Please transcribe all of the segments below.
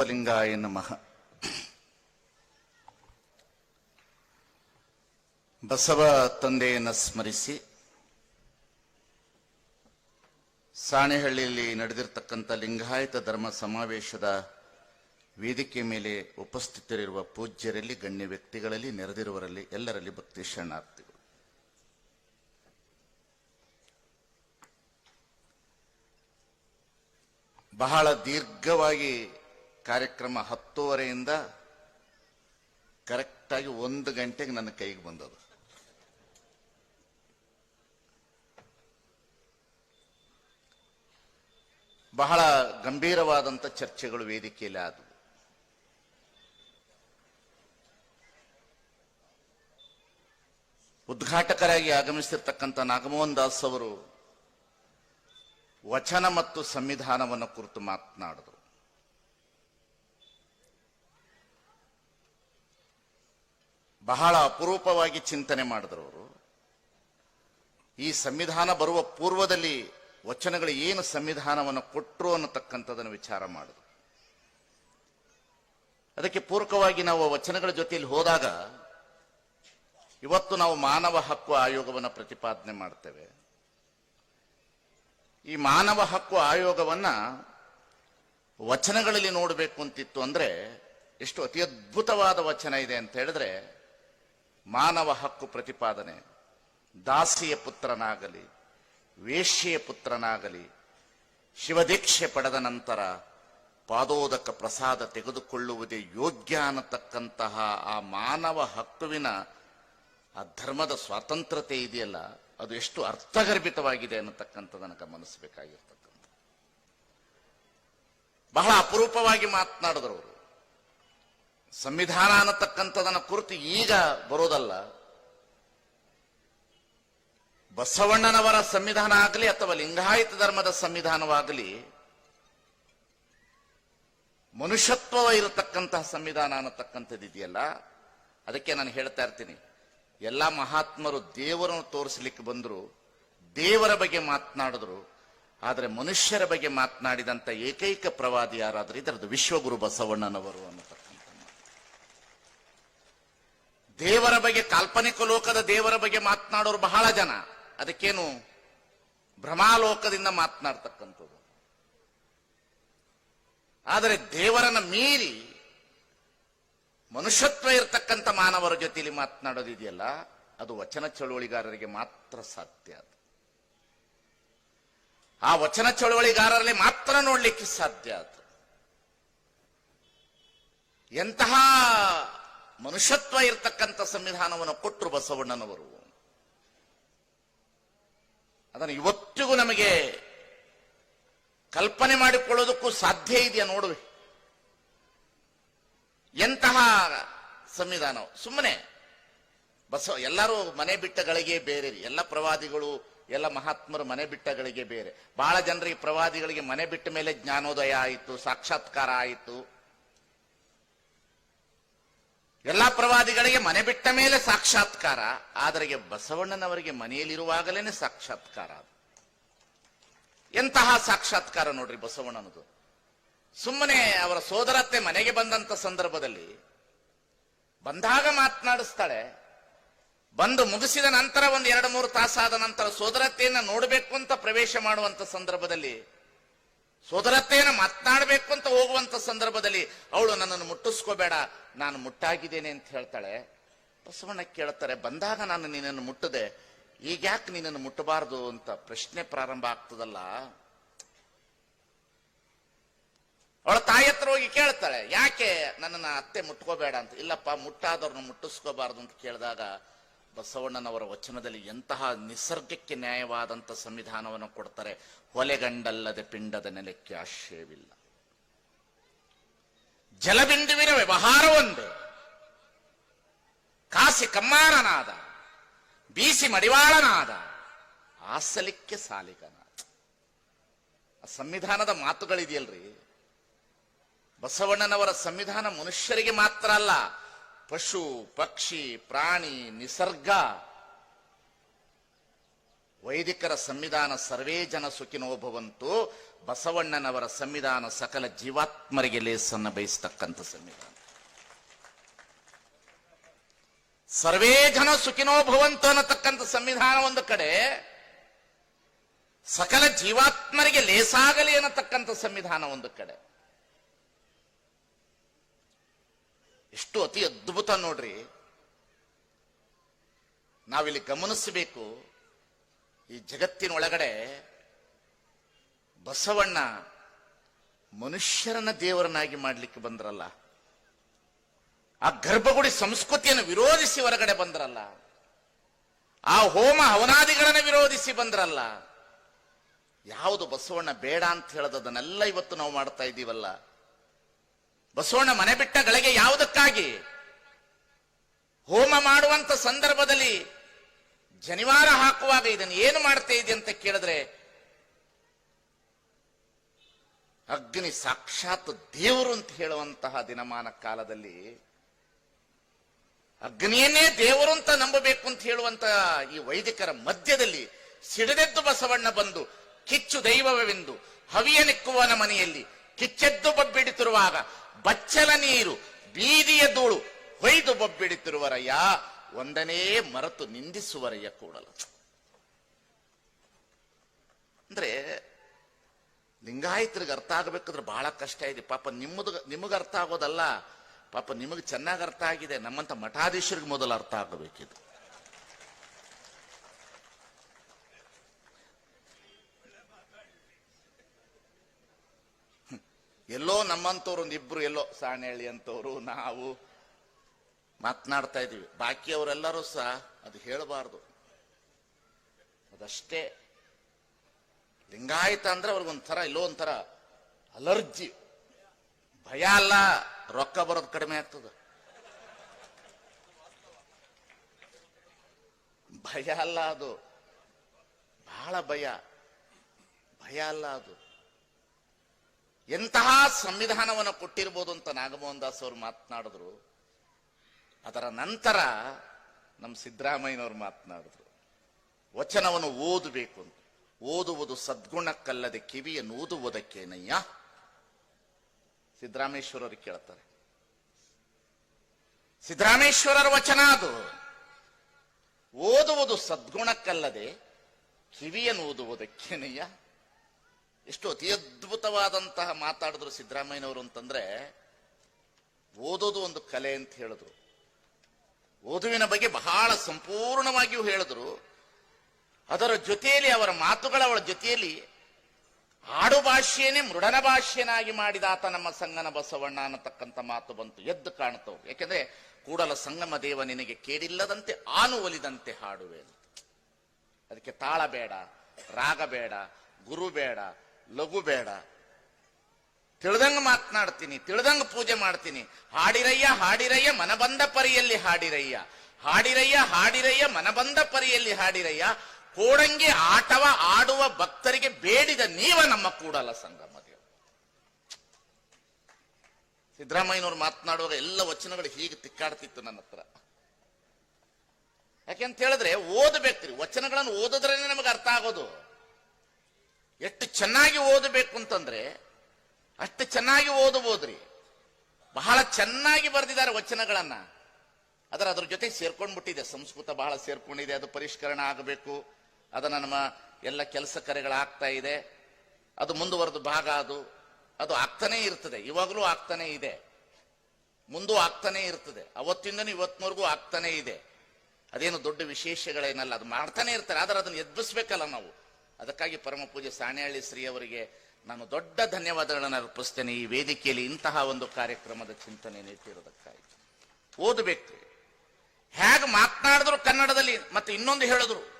ಲಿಂಗಾಯ ನಮಃ. ಬಸವ ತಂದೆಯನ್ನು ಸ್ಮರಿಸಿ, ಸಾಣೆಹಳ್ಳಿಯಲ್ಲಿ ನಡೆದಿರ್ತಕ್ಕಂಥ ಲಿಂಗಾಯತ ಧರ್ಮ ಸಮಾವೇಶದ ವೇದಿಕೆ ಮೇಲೆ ಉಪಸ್ಥಿತರಿರುವ ಪೂಜ್ಯರಲ್ಲಿ, ಗಣ್ಯ ವ್ಯಕ್ತಿಗಳಲ್ಲಿ, ನೆರೆದಿರುವರಲ್ಲಿ ಎಲ್ಲರಲ್ಲಿ ಭಕ್ತಿ ಶರಣಾರ್ಥಿಗಳು. ಬಹಳ ದೀರ್ಘವಾಗಿ ಕಾರ್ಯಕ್ರಮ ಹತ್ತುವರೆಯಿಂದ ಕರೆಕ್ಟಾಗಿ ಒಂದು ಗಂಟೆಗೆ ನನ್ನ ಕೈಗೆ ಬಂದದು. ಬಹಳ ಗಂಭೀರವಾದಂಥ ಚರ್ಚೆಗಳು ವೇದಿಕೆಯಲ್ಲಿ ಆದವು. ಉದ್ಘಾಟಕರಾಗಿ ಆಗಮಿಸಿರ್ತಕ್ಕಂಥ ನಾಗಮೋಹನ್ ದಾಸ್ ಅವರು ವಚನ ಮತ್ತು ಸಂವಿಧಾನವನ್ನು ಕುರಿತು ಮಾತನಾಡಿದರು. ಬಹಳ ಅಪರೂಪವಾಗಿ ಚಿಂತನೆ ಮಾಡಿದ್ರು ಅವರು. ಈ ಸಂವಿಧಾನ ಬರುವ ಪೂರ್ವದಲ್ಲಿ ವಚನಗಳು ಏನು ಸಂವಿಧಾನವನ್ನು ಕೊಟ್ಟರು ಅನ್ನತಕ್ಕಂಥದ್ದನ್ನು ವಿಚಾರ ಮಾಡಿದ್ರು. ಅದಕ್ಕೆ ಪೂರಕವಾಗಿ ನಾವು ವಚನಗಳ ಜೊತೆಯಲ್ಲಿ ಹೋದಾಗ, ಇವತ್ತು ನಾವು ಮಾನವ ಹಕ್ಕು ಆಯೋಗವನ್ನು ಪ್ರತಿಪಾದನೆ ಮಾಡ್ತೇವೆ. ಈ ಮಾನವ ಹಕ್ಕು ಆಯೋಗವನ್ನ ವಚನಗಳಲ್ಲಿ ನೋಡಬೇಕು ಅಂತಿತ್ತು ಅಂದ್ರೆ, ಎಷ್ಟು ಅತಿ ಅದ್ಭುತವಾದ ವಚನ ಇದೆ ಅಂತ ಹೇಳಿದ್ರೆ ಮಾನವ ಹಕ್ಕು ಪ್ರತಿಪಾದನೆ, ದಾಸಿಯ ಪುತ್ರನಾಗಲಿ, ವೇಶ್ಯೆಯ ಪುತ್ರನಾಗಲಿ, ಶಿವದೀಕ್ಷೆ ಪಡೆದ ನಂತರ ಪಾದೋದಕ ಪ್ರಸಾದ ತೆಗೆದುಕೊಳ್ಳುವುದೇ ಯೋಗ್ಯ ಅನ್ನತಕ್ಕಂತಹ ಆ ಮಾನವ ಹಕ್ಕುವಿನ ಆ ಧರ್ಮದ ಸ್ವಾತಂತ್ರ್ಯತೆ ಇದೆಯಲ್ಲ, ಅದು ಎಷ್ಟು ಅರ್ಥಗರ್ಭಿತವಾಗಿದೆ ಅನ್ನತಕ್ಕಂಥದನ್ನು ಗಮನಿಸಬೇಕಾಗಿರ್ತಕ್ಕಂಥ ಬಹಳ ಅಪರೂಪವಾಗಿ ಮಾತನಾಡಿದ್ರು ಸಂವಿಧಾನ ಅನ್ನತಕ್ಕಂಥದನ್ನ ಕುರಿತು ಈಗ ಬರೋದಲ್ಲ. ಬಸವಣ್ಣನವರ ಸಂವಿಧಾನ ಆಗಲಿ ಅಥವಾ ಲಿಂಗಾಯತ ಧರ್ಮದ ಸಂವಿಧಾನವಾಗಲಿ ಮನುಷ್ಯತ್ವ ಇರತಕ್ಕಂತಹ ಸಂವಿಧಾನ ಅನ್ನತಕ್ಕಂಥದ್ದು ಇದೆಯಲ್ಲ? ಅದಕ್ಕೆ ನಾನು ಹೇಳ್ತಾ ಇರ್ತೀನಿ. ಎಲ್ಲ ಮಹಾತ್ಮರು ದೇವರನ್ನು ತೋರಿಸಲಿಕ್ಕೆ ಬಂದರು, ದೇವರ ಬಗ್ಗೆ ಮಾತನಾಡಿದ್ರು, ಆದರೆ ಮನುಷ್ಯರ ಬಗ್ಗೆ ಮಾತನಾಡಿದಂಥ ಏಕೈಕ ಪ್ರವಾದಿ ಯಾರಾದರೂ ಇದರದ್ದು ವಿಶ್ವಗುರು ಬಸವಣ್ಣನವರು ಅನ್ನತಕ್ಕಂಥ ಮಾತು. ದೇವರ ಬಗ್ಗೆ ಕಾಲ್ಪನಿಕ ಲೋಕದ ದೇವರ ಬಗ್ಗೆ ಮಾತನಾಡೋರು ಬಹಳ ಜನ. ಅದಕ್ಕೇನು ಭ್ರಮಾಲೋಕದಿಂದ ಮಾತನಾಡ್ತಕ್ಕಂಥದ್ದು. ಆದರೆ ದೇವರನ್ನ ಮೀರಿ ಮನುಷ್ಯತ್ವ ಇರತಕ್ಕಂಥ ಮಾನವರ ಜೊತೆಯಲ್ಲಿ ಮಾತನಾಡೋದಿದೆಯಲ್ಲ, ಅದು ವಚನ ಚಳುವಳಿಗಾರರಿಗೆ ಮಾತ್ರ ಸಾಧ್ಯ ಅದು. ಆ ವಚನ ಚಳುವಳಿಗಾರರಲ್ಲಿ ಮಾತ್ರ ನೋಡ್ಲಿಕ್ಕೆ ಸಾಧ್ಯ ಅದು. ಎಂತಹ ಮನುಷ್ಯತ್ವ ಇರತಕ್ಕಂಥ ಸಂವಿಧಾನವನ್ನು ಕೊಟ್ಟರು ಬಸವಣ್ಣನವರು. ಅದನ್ನು ಇವತ್ತಿಗೂ ನಮಗೆ ಕಲ್ಪನೆ ಮಾಡಿಕೊಳ್ಳೋದಕ್ಕೂ ಸಾಧ್ಯ ಇದೆಯಾ ನೋಡುವೆ. ಎಂತಹ ಸಂವಿಧಾನ? ಸುಮ್ಮನೆ, ಬಸವ, ಎಲ್ಲರೂ ಮನೆ ಬಿಟ್ಟಗಳಿಗೆ ಬೇರೆ. ಎಲ್ಲ ಪ್ರವಾದಿಗಳು, ಎಲ್ಲ ಮಹಾತ್ಮರು ಮನೆ ಬಿಟ್ಟಗಳಿಗೆ ಬೇರೆ. ಬಹಳ ಜನರಿಗೆ ಪ್ರವಾದಿಗಳಿಗೆ ಮನೆ ಬಿಟ್ಟ ಮೇಲೆ ಜ್ಞಾನೋದಯ ಆಯಿತು, ಸಾಕ್ಷಾತ್ಕಾರ ಆಯಿತು. ಎಲ್ಲ ಪ್ರವಾದಿಗಳಿಗೆ ಮನೆ ಬಿಟ್ಟ ಮೇಲೆ ಸಾಕ್ಷಾತ್ಕಾರ, ಆದರೆ ಬಸವಣ್ಣನವರಿಗೆ ಮನೆಯಲ್ಲಿರುವಾಗಲೇನೆ ಸಾಕ್ಷಾತ್ಕಾರ. ಎಂತಹ ಸಾಕ್ಷಾತ್ಕಾರ ನೋಡ್ರಿ ಬಸವಣ್ಣನದು ಸುಮ್ಮನೆ ಅವರ ಸೋದರತ್ತೆ ಮನೆಗೆ ಬಂದಂತ ಸಂದರ್ಭದಲ್ಲಿ ಬಂದಾಗ ಮಾತನಾಡಿಸ್ತಾಳೆ, ಬಂದು ಮುಗಿಸಿದ ನಂತರ ಒಂದು ಎರಡು ಮೂರು ತಾಸಾದ ನಂತರ ಸೋದರತ್ತೆಯನ್ನ ನೋಡಬೇಕು ಅಂತ ಪ್ರವೇಶ ಮಾಡುವಂತ ಸಂದರ್ಭದಲ್ಲಿ ಸೋದರತ್ತೆಯನ್ನ ಮಾತನಾಡಬೇಕು ಅಂತ ಹೋಗುವಂತ ಸಂದರ್ಭದಲ್ಲಿ ಅವಳು ನನ್ನನ್ನು ಮುಟ್ಟಿಸ್ಕೋಬೇಡ, ನಾನು ಮುಟ್ಟಾಗಿದ್ದೇನೆ ಅಂತ ಹೇಳ್ತಾಳೆ. ಬಸವಣ್ಣ ಕೇಳ್ತಾರೆ, ಬಂದಾಗ ನಾನು ನಿನ್ನನ್ನು ಮುಟ್ಟದೆ, ಈಗ ಯಾಕೆ ನಿನ್ನನ್ನು ಮುಟ್ಟಬಾರದು ಅಂತ ಪ್ರಶ್ನೆ ಪ್ರಾರಂಭ ಆಗ್ತದಲ್ಲ? ಅವಳ ತಾಯಿ ಹತ್ರ ಹೋಗಿ ಕೇಳ್ತಾಳೆ, ಯಾಕೆ ನನ್ನನ್ನು ಅತ್ತೆ ಮುಟ್ಕೋಬೇಡ ಅಂತ? ಇಲ್ಲಪ್ಪ, ಮುಟ್ಟಾದವ್ರನ್ನ ಮುಟ್ಟಿಸ್ಕೋಬಾರ್ದು ಅಂತ ಕೇಳಿದಾಗ ಬಸವಣ್ಣನವರ ವಚನದಲ್ಲಿ ಎಂತಹ ನಿಸರ್ಗಕ್ಕೆ ನ್ಯಾಯವಾದಂಥ ಸಂವಿಧಾನವನ್ನು ಕೊಡ್ತಾರೆ? ಹೊಲೆಗಂಡಲ್ಲದೆ ಪಿಂಡದ ನೆಲಕ್ಕೆ ಆಶ್ರಯವಿಲ್ಲ. ಜಲಬಿಂದುವಿನ ವ್ಯವಹಾರವೊಂದು. ಕಾಸಿ ಕಮ್ಮಾರನಾದ, ಬೀಸಿ ಮಡಿವಾಳನಾದ ಆಸಲಿಕ್ಕೆ ಸಾಲಿಗನಾದ. ಸಂವಿಧಾನದ ಮಾತುಗಳಿದೆಯಲ್ರಿ? ಬಸವಣ್ಣನವರ ಸಂವಿಧಾನ ಮನುಷ್ಯರಿಗೆ ಮಾತ್ರ ಅಲ್ಲ ಪಶು, ಪಕ್ಷಿ, ಪ್ರಾಣಿ, ನಿಸರ್ಗ. ವೈದಿಕರ ಸಂವಿಧಾನ ಸರ್ವೇ ಜನ ಸುಖಿನೋ ಭವಂತು, ಬಸವಣ್ಣನವರ ಸಂವಿಧಾನ ಸಕಲ ಜೀವಾತ್ಮರಿಗೆ ಲೇಸನ್ನು ಬಯಸ್ತಕ್ಕಂಥ ಸಂವಿಧಾನ. ಸರ್ವೇ ಜನ ಸುಖಿನೋ ಭವಂತು ಅನ್ನತಕ್ಕಂಥ ಸಂವಿಧಾನ ಒಂದು ಕಡೆ, ಸಕಲ ಜೀವಾತ್ಮರಿಗೆ ಲೇಸಾಗಲಿ ಅನ್ನತಕ್ಕಂಥ ಸಂವಿಧಾನ ಒಂದು ಕಡೆ. ಎಷ್ಟು ಅತಿ ಅದ್ಭುತ ನೋಡ್ರಿ. ನಾವಿಲ್ಲಿ ಗಮನಿಸಬೇಕು, ಈ ಜಗತ್ತಿನೊಳಗಡೆ ಬಸವಣ್ಣ ಮನುಷ್ಯರನ್ನ ದೇವರನ್ನಾಗಿ ಮಾಡ್ಲಿಕ್ಕೆ ಬಂದ್ರಲ್ಲ. ಆ ಗರ್ಭಗುಡಿ ಸಂಸ್ಕೃತಿಯನ್ನು ವಿರೋಧಿಸಿ ಹೊರಗಡೆ ಬಂದ್ರಲ್ಲ. ಆ ಹೋಮ ಹವನಾದಿಗಳನ್ನ ವಿರೋಧಿಸಿ ಬಂದ್ರಲ್ಲ. ಯಾವುದು ಬಸವಣ್ಣ ಬೇಡ ಅಂತ ಹೇಳದನ್ನೆಲ್ಲ ಇವತ್ತು ನಾವು ಮಾಡ್ತಾ ಇದ್ದೀವಲ್ಲ. ಬಸವಣ್ಣ ಮನೆ ಬಿಟ್ಟ ಗಳಿಗೆ ಯಾವುದಕ್ಕಾಗಿ? ಹೋಮ ಮಾಡುವಂತ ಸಂದರ್ಭದಲ್ಲಿ ಜನಿವಾರ ಹಾಕುವಾಗ ಇದನ್ನು ಏನು ಮಾಡ್ತಾ ಇದೆ ಅಂತ ಕೇಳಿದ್ರೆ, ಅಗ್ನಿ ಸಾಕ್ಷಾತ್ ದೇವರು ಅಂತ ಹೇಳುವಂತಹ ದಿನಮಾನ ಕಾಲದಲ್ಲಿ ಅಗ್ನಿಯನ್ನೇ ದೇವರು ಅಂತ ನಂಬಬೇಕು ಅಂತ ಹೇಳುವಂತ ಈ ವೈದಿಕರ ಮಧ್ಯದಲ್ಲಿ ಸಿಡಿದೆದ್ದು ಬಸವಣ್ಣ ಬಂದು, ಕಿಚ್ಚು ದೈವವೆಂದು ಹವಿಯ ನಿಕ್ಕುವನ ಮನೆಯಲ್ಲಿ ಕಿಚ್ಚೆದ್ದು ಬಬ್ಬಿಡುತ್ತಿರುವಾಗ ಬಚ್ಚಲ ನೀರು, ಬೀದಿಯ ಧೂಳು, ಹೊಯ್ದು ಬೊಬ್ಬಿಡುತ್ತಿರುವರಯ್ಯ ಒಂದನೇ ಮರೆತು ನಿಂದಿಸುವರಯ್ಯ ಕೂಡಲ. ಅಂದ್ರೆ, ಲಿಂಗಾಯತರಿಗೆ ಅರ್ಥ ಆಗಬೇಕಾದ್ರೆ ಬಹಳ ಕಷ್ಟ ಇದೆ. ಪಾಪ ನಿಮ್ಮದು, ನಿಮಗೆ ಅರ್ಥ ಆಗೋದಲ್ಲ. ಪಾಪ ನಿಮಗೆ ಚೆನ್ನಾಗಿ ಅರ್ಥ ಆಗಿದೆ. ನಮ್ಮಂತ ಮಠಾಧೀಶರಿಗೆ ಮೊದಲು ಅರ್ಥ ಆಗಬೇಕಿದು. ಎಲ್ಲೋ ನಮ್ಮಂತವ್ರು ಒಂದ್ ಇಬ್ರು, ಎಲ್ಲೋ ಸಾಣೇಳಿ ಅಂತವ್ರು, ನಾವು ಮಾತನಾಡ್ತಾ ಇದೀವಿ ಬಾಕಿಯವರೆಲ್ಲರೂ ಸಹ ಅದು ಹೇಳಬಾರ್ದು. ಅದಷ್ಟೇ. ಲಿಂಗಾಯತ ಅಂದ್ರೆ ಅವ್ರಿಗೊಂಥರ, ಇಲ್ಲೋ ಒಂಥರ ಅಲರ್ಜಿ. ಭಯ ಅಲ್ಲ, ರೊಕ್ಕ ಬರೋದು ಕಡಿಮೆ ಆಗ್ತದ. ಭಯ ಅಲ್ಲ ಅದು. ಬಹಳ ಭಯ. ಭಯ ಅಲ್ಲ ಅದು. ಎಂತಹ ಸಂವಿಧಾನವನ್ನು ಕೊಟ್ಟಿರ್ಬೋದು ಅಂತ ನಾಗಮೋಹನ್ ದಾಸ್ ಅವರು ಮಾತನಾಡಿದ್ರು. ಅದರ ನಂತರ ನಮ್ಮ ಸಿದ್ದರಾಮಯ್ಯನವರು ಮಾತನಾಡಿದ್ರು. ವಚನವನ್ನು ಓದಬೇಕು ಅಂತ. ಓದುವುದು ಸದ್ಗುಣಕ್ಕಲ್ಲದೆ ಕಿವಿಯನ್ನು ಓದುವುದಕ್ಕೇನಯ್ಯ ಸಿದ್ದರಾಮೇಶ್ವರರು ಕೇಳ್ತಾರೆ. ಸಿದ್ದರಾಮೇಶ್ವರರ ವಚನ ಅದು. ಓದುವುದು ಸದ್ಗುಣಕ್ಕಲ್ಲದೆ ಕಿವಿಯನ್ನು ಓದುವುದಕ್ಕೇನಯ್ಯ ಎಷ್ಟು ಅತಿ ಅದ್ಭುತವಾದಂತಹ ಮಾತಾಡಿದ್ರು ಸಿದ್ದರಾಮಯ್ಯನವರು ಅಂತಂದ್ರೆ, ಓದೋದು ಒಂದು ಕಲೆ ಅಂತ ಹೇಳಿದ್ರು. ಓದುವಿನ ಬಗ್ಗೆ ಬಹಳ ಸಂಪೂರ್ಣವಾಗಿಯೂ ಹೇಳಿದ್ರು. ಅದರ ಜೊತೆಯಲ್ಲಿ, ಅವರ ಮಾತುಗಳ ಅವಳ ಜೊತೆಯಲ್ಲಿ ಆಡು ಭಾಷೆಯೇ ಮೃಡನ ಭಾಷೆಯನ್ನಾಗಿ ಮಾಡಿದಾತ ನಮ್ಮ ಸಂಗನ ಬಸವಣ್ಣ ಅನ್ನತಕ್ಕಂಥ ಮಾತು ಬಂತು. ಎದ್ದು ಕಾಣ್ತವು ಯಾಕೆಂದ್ರೆ, ಕೂಡಲ ಸಂಗಮ ದೇವ ನಿನಗೆ ಕೇಳಿಲ್ಲದಂತೆ ಆನು ಒಲಿದಂತೆ ಹಾಡುವೆ. ಅದಕ್ಕೆ ತಾಳ ಬೇಡ, ರಾಗ ಬೇಡ, ಗುರು ಬೇಡ ಲಘು ಬೇಡ. ತಿಳಿದಂಗ ಮಾತನಾಡ್ತೀನಿ, ತಿಳಿದಂಗ ಪೂಜೆ ಮಾಡ್ತೀನಿ. ಹಾಡಿರಯ್ಯ ಹಾಡಿರಯ್ಯ, ಮನಬಂದ ಪರಿಯಲ್ಲಿ ಹಾಡಿರಯ್ಯ. ಹಾಡಿರಯ್ಯ ಹಾಡಿರಯ್ಯ, ಮನಬಂದ ಪರಿಯಲ್ಲಿ ಹಾಡಿರಯ್ಯ. ಕೋಡಂಗಿ ಆಟವ, ಆಡುವ ಭಕ್ತರಿಗೆ ಬೇಡಿದ ನೀವ ನಮ್ಮ ಕೂಡಲ ಸಂಗಮ ದೇವ. ಸಿದ್ದರಾಮಯ್ಯನವ್ರು ಮಾತನಾಡುವಾಗ ಎಲ್ಲ ವಚನಗಳು ಹೀಗೆ ತಿಕ್ಕಾಡ್ತಿತ್ತು ನನ್ನ ಹತ್ರ. ಯಾಕೆಂತ ಹೇಳಿದ್ರೆ ಓದಬೇಕ್ರಿ. ವಚನಗಳನ್ನು ಓದಿದ್ರೇನೆ ನಮಗೆ ಅರ್ಥ ಆಗೋದು. ಎಷ್ಟು ಚೆನ್ನಾಗಿ ಓದಬೇಕು ಅಂತಂದ್ರೆ, ಅಷ್ಟು ಚೆನ್ನಾಗಿ ಓದಬಹುದ್ರಿ ಬಹಳ ಚೆನ್ನಾಗಿ ಬರೆದಿದ್ದಾರೆ ವಚನಗಳನ್ನ. ಅದರ ಅದ್ರ ಜೊತೆ ಸೇರ್ಕೊಂಡ್ಬಿಟ್ಟಿದೆ. ಸಂಸ್ಕೃತ ಬಹಳ ಸೇರ್ಕೊಂಡಿದೆ. ಅದು ಪರಿಷ್ಕರಣ ಆಗಬೇಕು. ಅದನ್ನ ನಮ್ಮ ಎಲ್ಲ ಕೆಲಸ ಕರೆಗಳಾಗ್ತಾ ಇದೆ. ಅದು ಮುಂದುವರೆದ ಭಾಗ ಅದು. ಅದು ಆಗ್ತಾನೇ ಇರ್ತದೆ. ಇವಾಗಲೂ ಆಗ್ತಾನೇ ಇದೆ. ಮುಂದು ಆಗ್ತಾನೇ ಇರ್ತದೆ. ಅವತ್ತಿಂದನೂ ಇವತ್ತಿನವರೆಗೂ ಆಗ್ತಾನೇ ಇದೆ. ಅದೇನು ದೊಡ್ಡ ವಿಶೇಷಗಳೇನಲ್ಲ. ಅದು ಮಾಡ್ತಾನೆ ಇರ್ತಾರೆ. ಆದ್ರೆ ಅದನ್ನು ಎದುರಿಸ್ಬೇಕಲ್ಲ ನಾವು. ಅದಕ್ಕಾಗಿ ಪರಮ ಪೂಜೆ ಸಾಣೆಹಳ್ಳಿ ಶ್ರೀ ಅವರಿಗೆ ನಾನು ದೊಡ್ಡ ಧನ್ಯವಾದಗಳನ್ನು ಅರ್ಪಿಸ್ತೇನೆ ಈ ವೇದಿಕೆಯಲ್ಲಿ ಇಂತಹ ಒಂದು ಕಾರ್ಯಕ್ರಮದ ಚಿಂತನೆ ನೀತಿರೋದಕ್ಕಾಗಿ ಓದಬೇಕು. ಹೇಗೆ ಮಾತನಾಡಿದ್ರು ಕನ್ನಡದಲ್ಲಿ ಮತ್ತೆ ಇನ್ನೊಂದು ಹೇಳಿದ್ರು.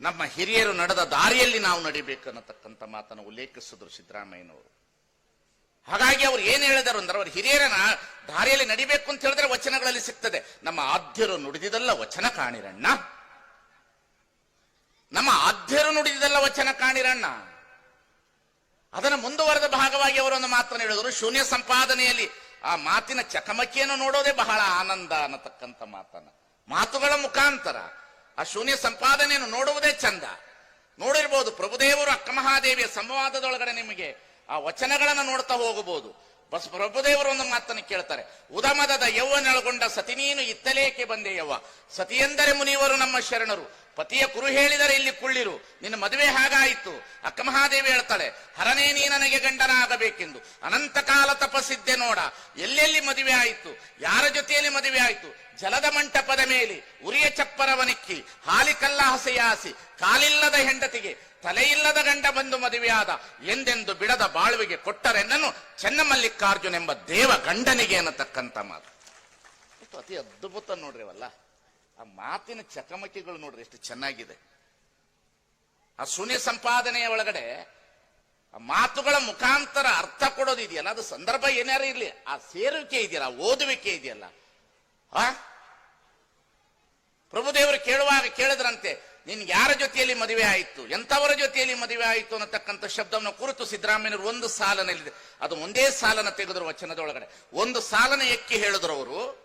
ನಮ್ಮ ಹಿರಿಯರು ನಡೆದ ದಾರಿಯಲ್ಲಿ ನಾವು ನಡಿಬೇಕು ಅನ್ನತಕ್ಕಂಥ ಮಾತನ್ನು ಉಲ್ಲೇಖಿಸಿದ್ರು ಸಿದ್ದರಾಮಯ್ಯನವರು. ಹಾಗಾಗಿ ಅವರು ಏನು ಹೇಳಿದರು ಅಂದ್ರೆ ಅವರು ಹಿರಿಯರ ದಾರಿಯಲ್ಲಿ ನಡಿಬೇಕು ಅಂತ ಹೇಳಿದ್ರೆ ವಚನಗಳಲ್ಲಿ ಸಿಗ್ತದೆ. ನಮ್ಮ ಆದ್ಯರು ನುಡಿದಿದಲ್ಲ ವಚನ ಕಾಣಿರಣ್ಣ. ನಮ್ಮ ಆದ್ಯರು ನುಡಿದಿದ್ದೆಲ್ಲ ವಚನ ಕಾಣಿರಣ್ಣ. ಅದನ್ನು ಮುಂದುವರೆದ ಭಾಗವಾಗಿ ಅವರೊಂದು ಮಾತನ್ನು ಹೇಳಿದರು. ಶೂನ್ಯ ಸಂಪಾದನೆಯಲ್ಲಿ ಆ ಮಾತಿನ ಚಕಮಕಿಯನ್ನು ನೋಡೋದೇ ಬಹಳ ಆನಂದ ಅನ್ನತಕ್ಕಂಥ ಮಾತನ್ನ. ಮಾತುಗಳ ಮುಖಾಂತರ ಆ ಶೂನ್ಯ ಸಂಪಾದನೆಯನ್ನು ನೋಡುವುದೇ ಚಂದ. ನೋಡಿರ್ಬೋದು, ಪ್ರಭುದೇವರು ಅಕ್ಕಮಹಾದೇವಿಯ ಸಂವಾದದೊಳಗಡೆ ನಿಮಗೆ ಆ ವಚನಗಳನ್ನು ನೋಡ್ತಾ ಹೋಗಬಹುದು. ಬಸ್ ಪ್ರಭುದೇವರು ಒಂದು ಮಾತನ್ನು ಕೇಳ್ತಾರೆ. ಉದಮದದ ಯೌವನೊಳಗೊಂಡ ಸತಿ ನೀನು ಇತ್ತಲೇಕೆ ಬಂದೆ ಯವ್ವ? ಸತಿಯೆಂದರೆ ಮುನಿಯವರು ನಮ್ಮ ಶರಣರು. ಪತಿಯ ಕುರು ಹೇಳಿದರೆ ಇಲ್ಲಿ ಕುಳ್ಳಿರು. ನಿನ್ನ ಮದುವೆ ಹಾಗಾಯಿತು. ಅಕ್ಕಮಹಾದೇವಿ ಹೇಳ್ತಾಳೆ, ಹರನೇ ನೀ ನನಗೆ ಗಂಡನಾಗಬೇಕೆಂದು. ಅನಂತ ಕಾಲ ತಪಸ್ಸಿದ್ದೆ ನೋಡ. ಎಲ್ಲೆಲ್ಲಿ ಮದುವೆ ಆಯಿತು? ಯಾರ ಜೊತೆಯಲ್ಲಿ ಮದುವೆ ಆಯಿತು? ಜಲದ ಮಂಟಪದ ಮೇಲೆ, ಉರಿಯ ಚಪ್ಪರವನಿಕ್ಕಿ, ಹಾಲಿಕಲ್ಲ ಹಸೆಯಾಸಿ, ಕಾಲಿಲ್ಲದ ಹೆಂಡತಿಗೆ ತಲೆಯಿಲ್ಲದ ಗಂಡ ಬಂದು ಮದುವೆಯಾದ ಎಂದೆಂದು ಬಿಡದ ಬಾಳುವಿಗೆ ಕೊಟ್ಟರೆನ್ನನು ಚೆನ್ನಮಲ್ಲಿಕಾರ್ಜುನ್ ಎಂಬ ದೇವ ಗಂಡನಿಗೆ ಅನ್ನತಕ್ಕಂಥ ಮಾತು. ಎಷ್ಟು ಅತಿ ಅದ್ಭುತ ನೋಡ್ರಿವಲ್ಲ ಆ ಮಾತಿನ ಚಕಮಕಿಗಳು ನೋಡ್ರಿ ಎಷ್ಟು ಚೆನ್ನಾಗಿದೆ. ಆ ಶೂನ್ಯ ಸಂಪಾದನೆಯ ಒಳಗಡೆ ಆ ಮಾತುಗಳ ಮುಖಾಂತರ ಅರ್ಥ ಕೊಡೋದು ಇದೆಯಲ್ಲ? ಅದು ಸಂದರ್ಭ ಏನಾರು ಇರಲಿ. ಆ ಸೇರುವಿಕೆ ಇದೆಯಲ್ಲ ಓದುವಿಕೆ ಇದೆಯಲ್ಲ. ಆ? ಪ್ರಭುದೇವರು ಕೇಳುವಾಗ ಕೇಳಿದ್ರಂತೆ ನಿನ್ಗೆ ಯಾರ ಜೊತೆಯಲ್ಲಿ ಮದುವೆ ಆಯಿತು? ಎಂತವರ ಜೊತೆಯಲ್ಲಿ ಮದುವೆ ಆಯಿತು ಅನ್ನತಕ್ಕಂಥ ಶಬ್ದವನ್ನು ಕುರಿತು ಸಿದ್ದರಾಮಯ್ಯನವರು ಒಂದು ಸಾಲನಲ್ಲಿದೆ. ಅದು ಒಂದೇ ಸಾಲನ ತೆಗೆದರು ವಚನದೊಳಗಡೆ. ಒಂದು ಸಾಲನ ಎಕ್ಕಿ ಹೇಳಿದ್ರು ಅವರು,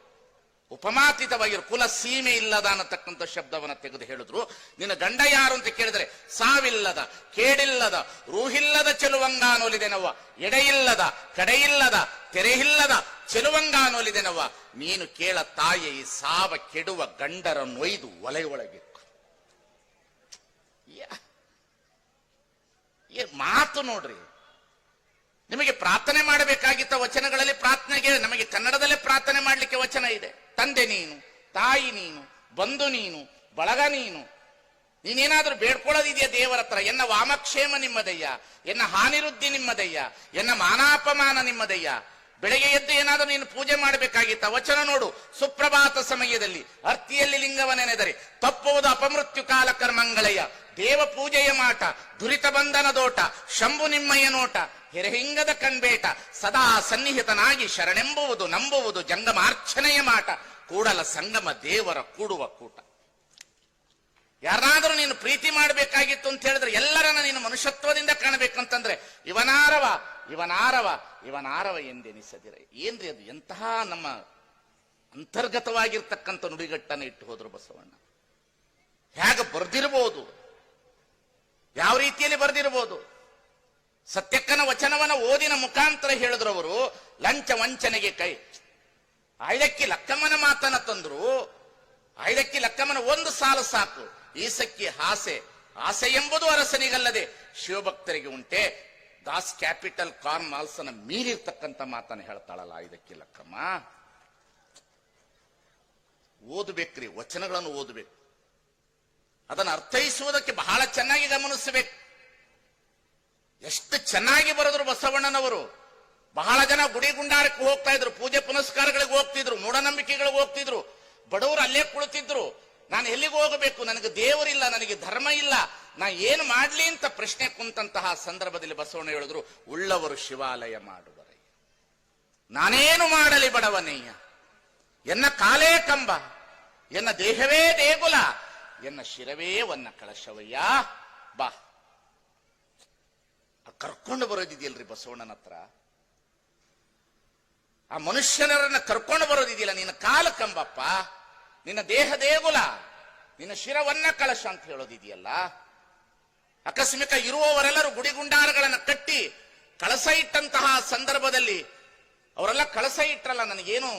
ಉಪಮಾತೀತವಾಗಿರು, ಕುಲ ಸೀಮೆ ಇಲ್ಲದ ಅನ್ನತಕ್ಕಂಥ ಶಬ್ದವನ್ನು ತೆಗೆದು ಹೇಳಿದ್ರು. ನಿನ್ನ ಗಂಡ ಯಾರು ಅಂತ ಕೇಳಿದ್ರೆ, ಸಾವಿಲ್ಲದ, ಕೇಡಿಲ್ಲದ, ರೂಹಿಲ್ಲದ ಚೆಲುವಂಗ ಅನ್ನೋಲಿದೆನವ್ವ. ಎಡೆಯಿಲ್ಲದ, ಕಡೆಯಿಲ್ಲದ, ತೆರೆಯಿಲ್ಲದ ಚೆಲುವಂಗ ಅನ್ನೋಲಿದೆನವ್ವ. ನೀನು ಕೇಳ ತಾಯಿ ಸಾವ ಕೆಡುವ ಗಂಡರ ನೊಯ್ದು ಒಲೆ ಒಳಗಿಕ್ಕು ಯಾ- ಏ ಮಾತು ನೋಡ್ರಿ. ನಿಮಗೆ ಪ್ರಾರ್ಥನೆ ಮಾಡಬೇಕಾಗಿದ್ದ ವಚನಗಳಲ್ಲಿ ಪ್ರಾರ್ಥನೆಗೆ ನಮಗೆ ಕನ್ನಡದಲ್ಲೇ ಪ್ರಾರ್ಥನೆ ಮಾಡಲಿಕ್ಕೆ ವಚನ ಇದೆ. ತಂದೆ ನೀನು, ತಾಯಿ ನೀನು, ಬಂಧು ನೀನು, ಬಳಗ ನೀನು. ನೀನೇನಾದ್ರೂ ಬೇಡ್ಕೊಳ್ಳೋದಿದೆಯಾ ದೇವರ ಹತ್ರ? ಎನ್ನ ವಾಮಕ್ಷೇಮ ನಿಮ್ಮದಯ್ಯ? ಎನ್ನ ಹಾನಿರುದ್ಧಿ ನಿಮ್ಮದಯ್ಯ? ಎನ್ನ ಮಾನಾಪಮಾನ ನಿಮ್ಮದಯ್ಯ? ಬೆಳಗ್ಗೆ ಎದ್ದು ಏನಾದರೂ ನೀನು ಪೂಜೆ ಮಾಡಬೇಕಾಗಿತ್ತ, ವಚನ ನೋಡು. ಸುಪ್ರಭಾತ ಸಮಯದಲ್ಲಿ ಅರ್ತಿಯಲ್ಲಿ ಲಿಂಗವನೆನೆದರೆ, ತಪ್ಪುವುದು ಅಪಮೃತ್ಯು ಕಾಲ ಕರ್ಮಂಗಳಯ್ಯ ದೇವ ಪೂಜೆಯ ಮಾಟ, ದುರಿತ ಬಂಧನ ದೋಟ, ಶಂಭು ನಿಮ್ಮಯ್ಯ ನೋಟ, ಹೆರಹಿಂಗದ ಕಣ್ಬೇಟ, ಸದಾ ಸನ್ನಿಹಿತನಾಗಿ ಶರಣೆಂಬುವುದು, ನಂಬುವುದು ಜಂಗಮಾರ್ಚನೆಯ ಮಾಟ, ಕೂಡಲ ಸಂಗಮ ದೇವರ ಕೂಡುವ ಕೂಟ. ಯಾರಾದರೂ ನೀನು ಪ್ರೀತಿ ಮಾಡಬೇಕಾಗಿತ್ತು ಅಂತ ಹೇಳಿದ್ರೆ ಎಲ್ಲರನ್ನ ನೀನು ಮನುಷ್ಯತ್ವದಿಂದ ಕಾಣಬೇಕಂತಂದ್ರೆ, ಇವನಾರವ ಇವನಾರವ ಇವನಾರವ ಎಂದೆನಿಸದಿರ ಏನ್ರಿ ಅದು? ಎಂತಹ ನಮ್ಮ ಅಂತರ್ಗತವಾಗಿರ್ತಕ್ಕಂಥ ನುಡಿಗಟ್ಟನ್ನು ಇಟ್ಟು ಹೋದ್ರು ಬಸವಣ್ಣ. ಹೇಗೆ ಬರ್ದಿರ್ಬೋದು? ಯಾವ ರೀತಿಯಲ್ಲಿ ಬರ್ದಿರ್ಬೋದು? ಸತ್ಯಕ್ಕನ ವಚನವನ ಓದಿನ ಮುಖಾಂತರ ಹೇಳಿದ್ರು ಅವರು ಲಂಚ ವಂಚನೆಗೆ ಕೈ. ಆಯ್ದಕ್ಕಿ ಲಕ್ಕಮ್ಮನ ಮಾತನ್ನ ತಂದ್ರು. ಆಯ್ದಕ್ಕಿ ಲಕ್ಕಮ್ಮನ ಒಂದು ಸಾಲು ಸಾಕು. ಈಸಕ್ಕಿ ಹಾಸೆ. ಆಸೆ ಎಂಬುದು ಅರಸನಿಗಲ್ಲದೆ ಶಿವಭಕ್ತರಿಗೆ ಉಂಟೆ. ದಾಸ್ ಕ್ಯಾಪಿಟಲ್ ಕಾರ್ನ್ ಮಾಲ್ಸನ ಮೀರಿರ್ತಕ್ಕಂಥ ಮಾತನ್ನ ಹೇಳ್ತಾಳಲ್ಲ, ಇದಕ್ಕೆ ಲಕ್ಕಮ್ಮ. ಓದಬೇಕ್ರಿ, ವಚನಗಳನ್ನು ಓದಬೇಕು. ಅದನ್ನು ಅರ್ಥೈಸುವುದಕ್ಕೆ ಬಹಳ ಚೆನ್ನಾಗಿ ಗಮನಿಸಬೇಕು ಎಷ್ಟು ಚೆನ್ನಾಗಿ ಬರೆದ್ರು ಬಸವಣ್ಣನವರು. ಬಹಳ ಜನ ಗುಡಿ ಗುಂಡಾರಕ್ಕೆ ಹೋಗ್ತಾ ಇದ್ರು, ಪೂಜೆ ಪುನಸ್ಕಾರಗಳಿಗೆ ಹೋಗ್ತಿದ್ರು, ಮೂಢನಂಬಿಕೆಗಳಿಗೆ ಹೋಗ್ತಿದ್ರು. ಬಡವರು ಅಲ್ಲೇ ಕುಳಿತಿದ್ರು. ನಾನು ಎಲ್ಲಿಗೆ ಹೋಗಬೇಕು? ನನಗೆ ದೇವರಿಲ್ಲ, ನನಗೆ ಧರ್ಮ ಇಲ್ಲ. ನಾ ಏನು ಮಾಡಲಿ ಅಂತ ಪ್ರಶ್ನೆ ಕುಂತಹ ಸಂದರ್ಭದಲ್ಲಿ ಬಸವಣ್ಣ ಹೇಳಿದ್ರು, ಉಳ್ಳವರು ಶಿವಾಲಯ ಮಾಡುವರೆ. ನಾನೇನು ಮಾಡಲಿ ಬಡವನಯ್ಯ ಎನ್ನ ಕಾಲೇ ಕಂಬ, ಎನ್ನ ದೇಹವೇ ದೇಗುಲ, ಎನ್ನ ಶಿರವೇ ವನ್ನ ಕಳಶವಯ್ಯ. ಬಾ. ಕರ್ಕೊಂಡು ಬರೋದಿದೆಯಲ್ರಿ ಬಸವಣ್ಣನ ಹತ್ರ? ಆ ಮನುಷ್ಯನರನ್ನ ಕರ್ಕೊಂಡು ಬರೋದಿದೆಯಲ್ಲ ನಿನ್ನ ಕಾಲ ಕಂಬಪ್ಪ. ನಿನ್ನ ದೇಹ ದೇಗುಲ, ನಿನ್ನ ಶಿರವನ್ನ ಕಳಶ ಅಂತ ಹೇಳೋದಿದೆಯಲ್ಲ? ಆಕಸ್ಮಿಕ ಇರುವವರೆಲ್ಲರೂ ಗುಡಿಗುಂಡಾರಗಳನ್ನ ಕಟ್ಟಿ ಕಳಸ ಇಟ್ಟಂತಹ ಸಂದರ್ಭದಲ್ಲಿ, ಅವರೆಲ್ಲ ಕಳಸ ಇಟ್ಟರಲ್ಲ ನನಗೇನು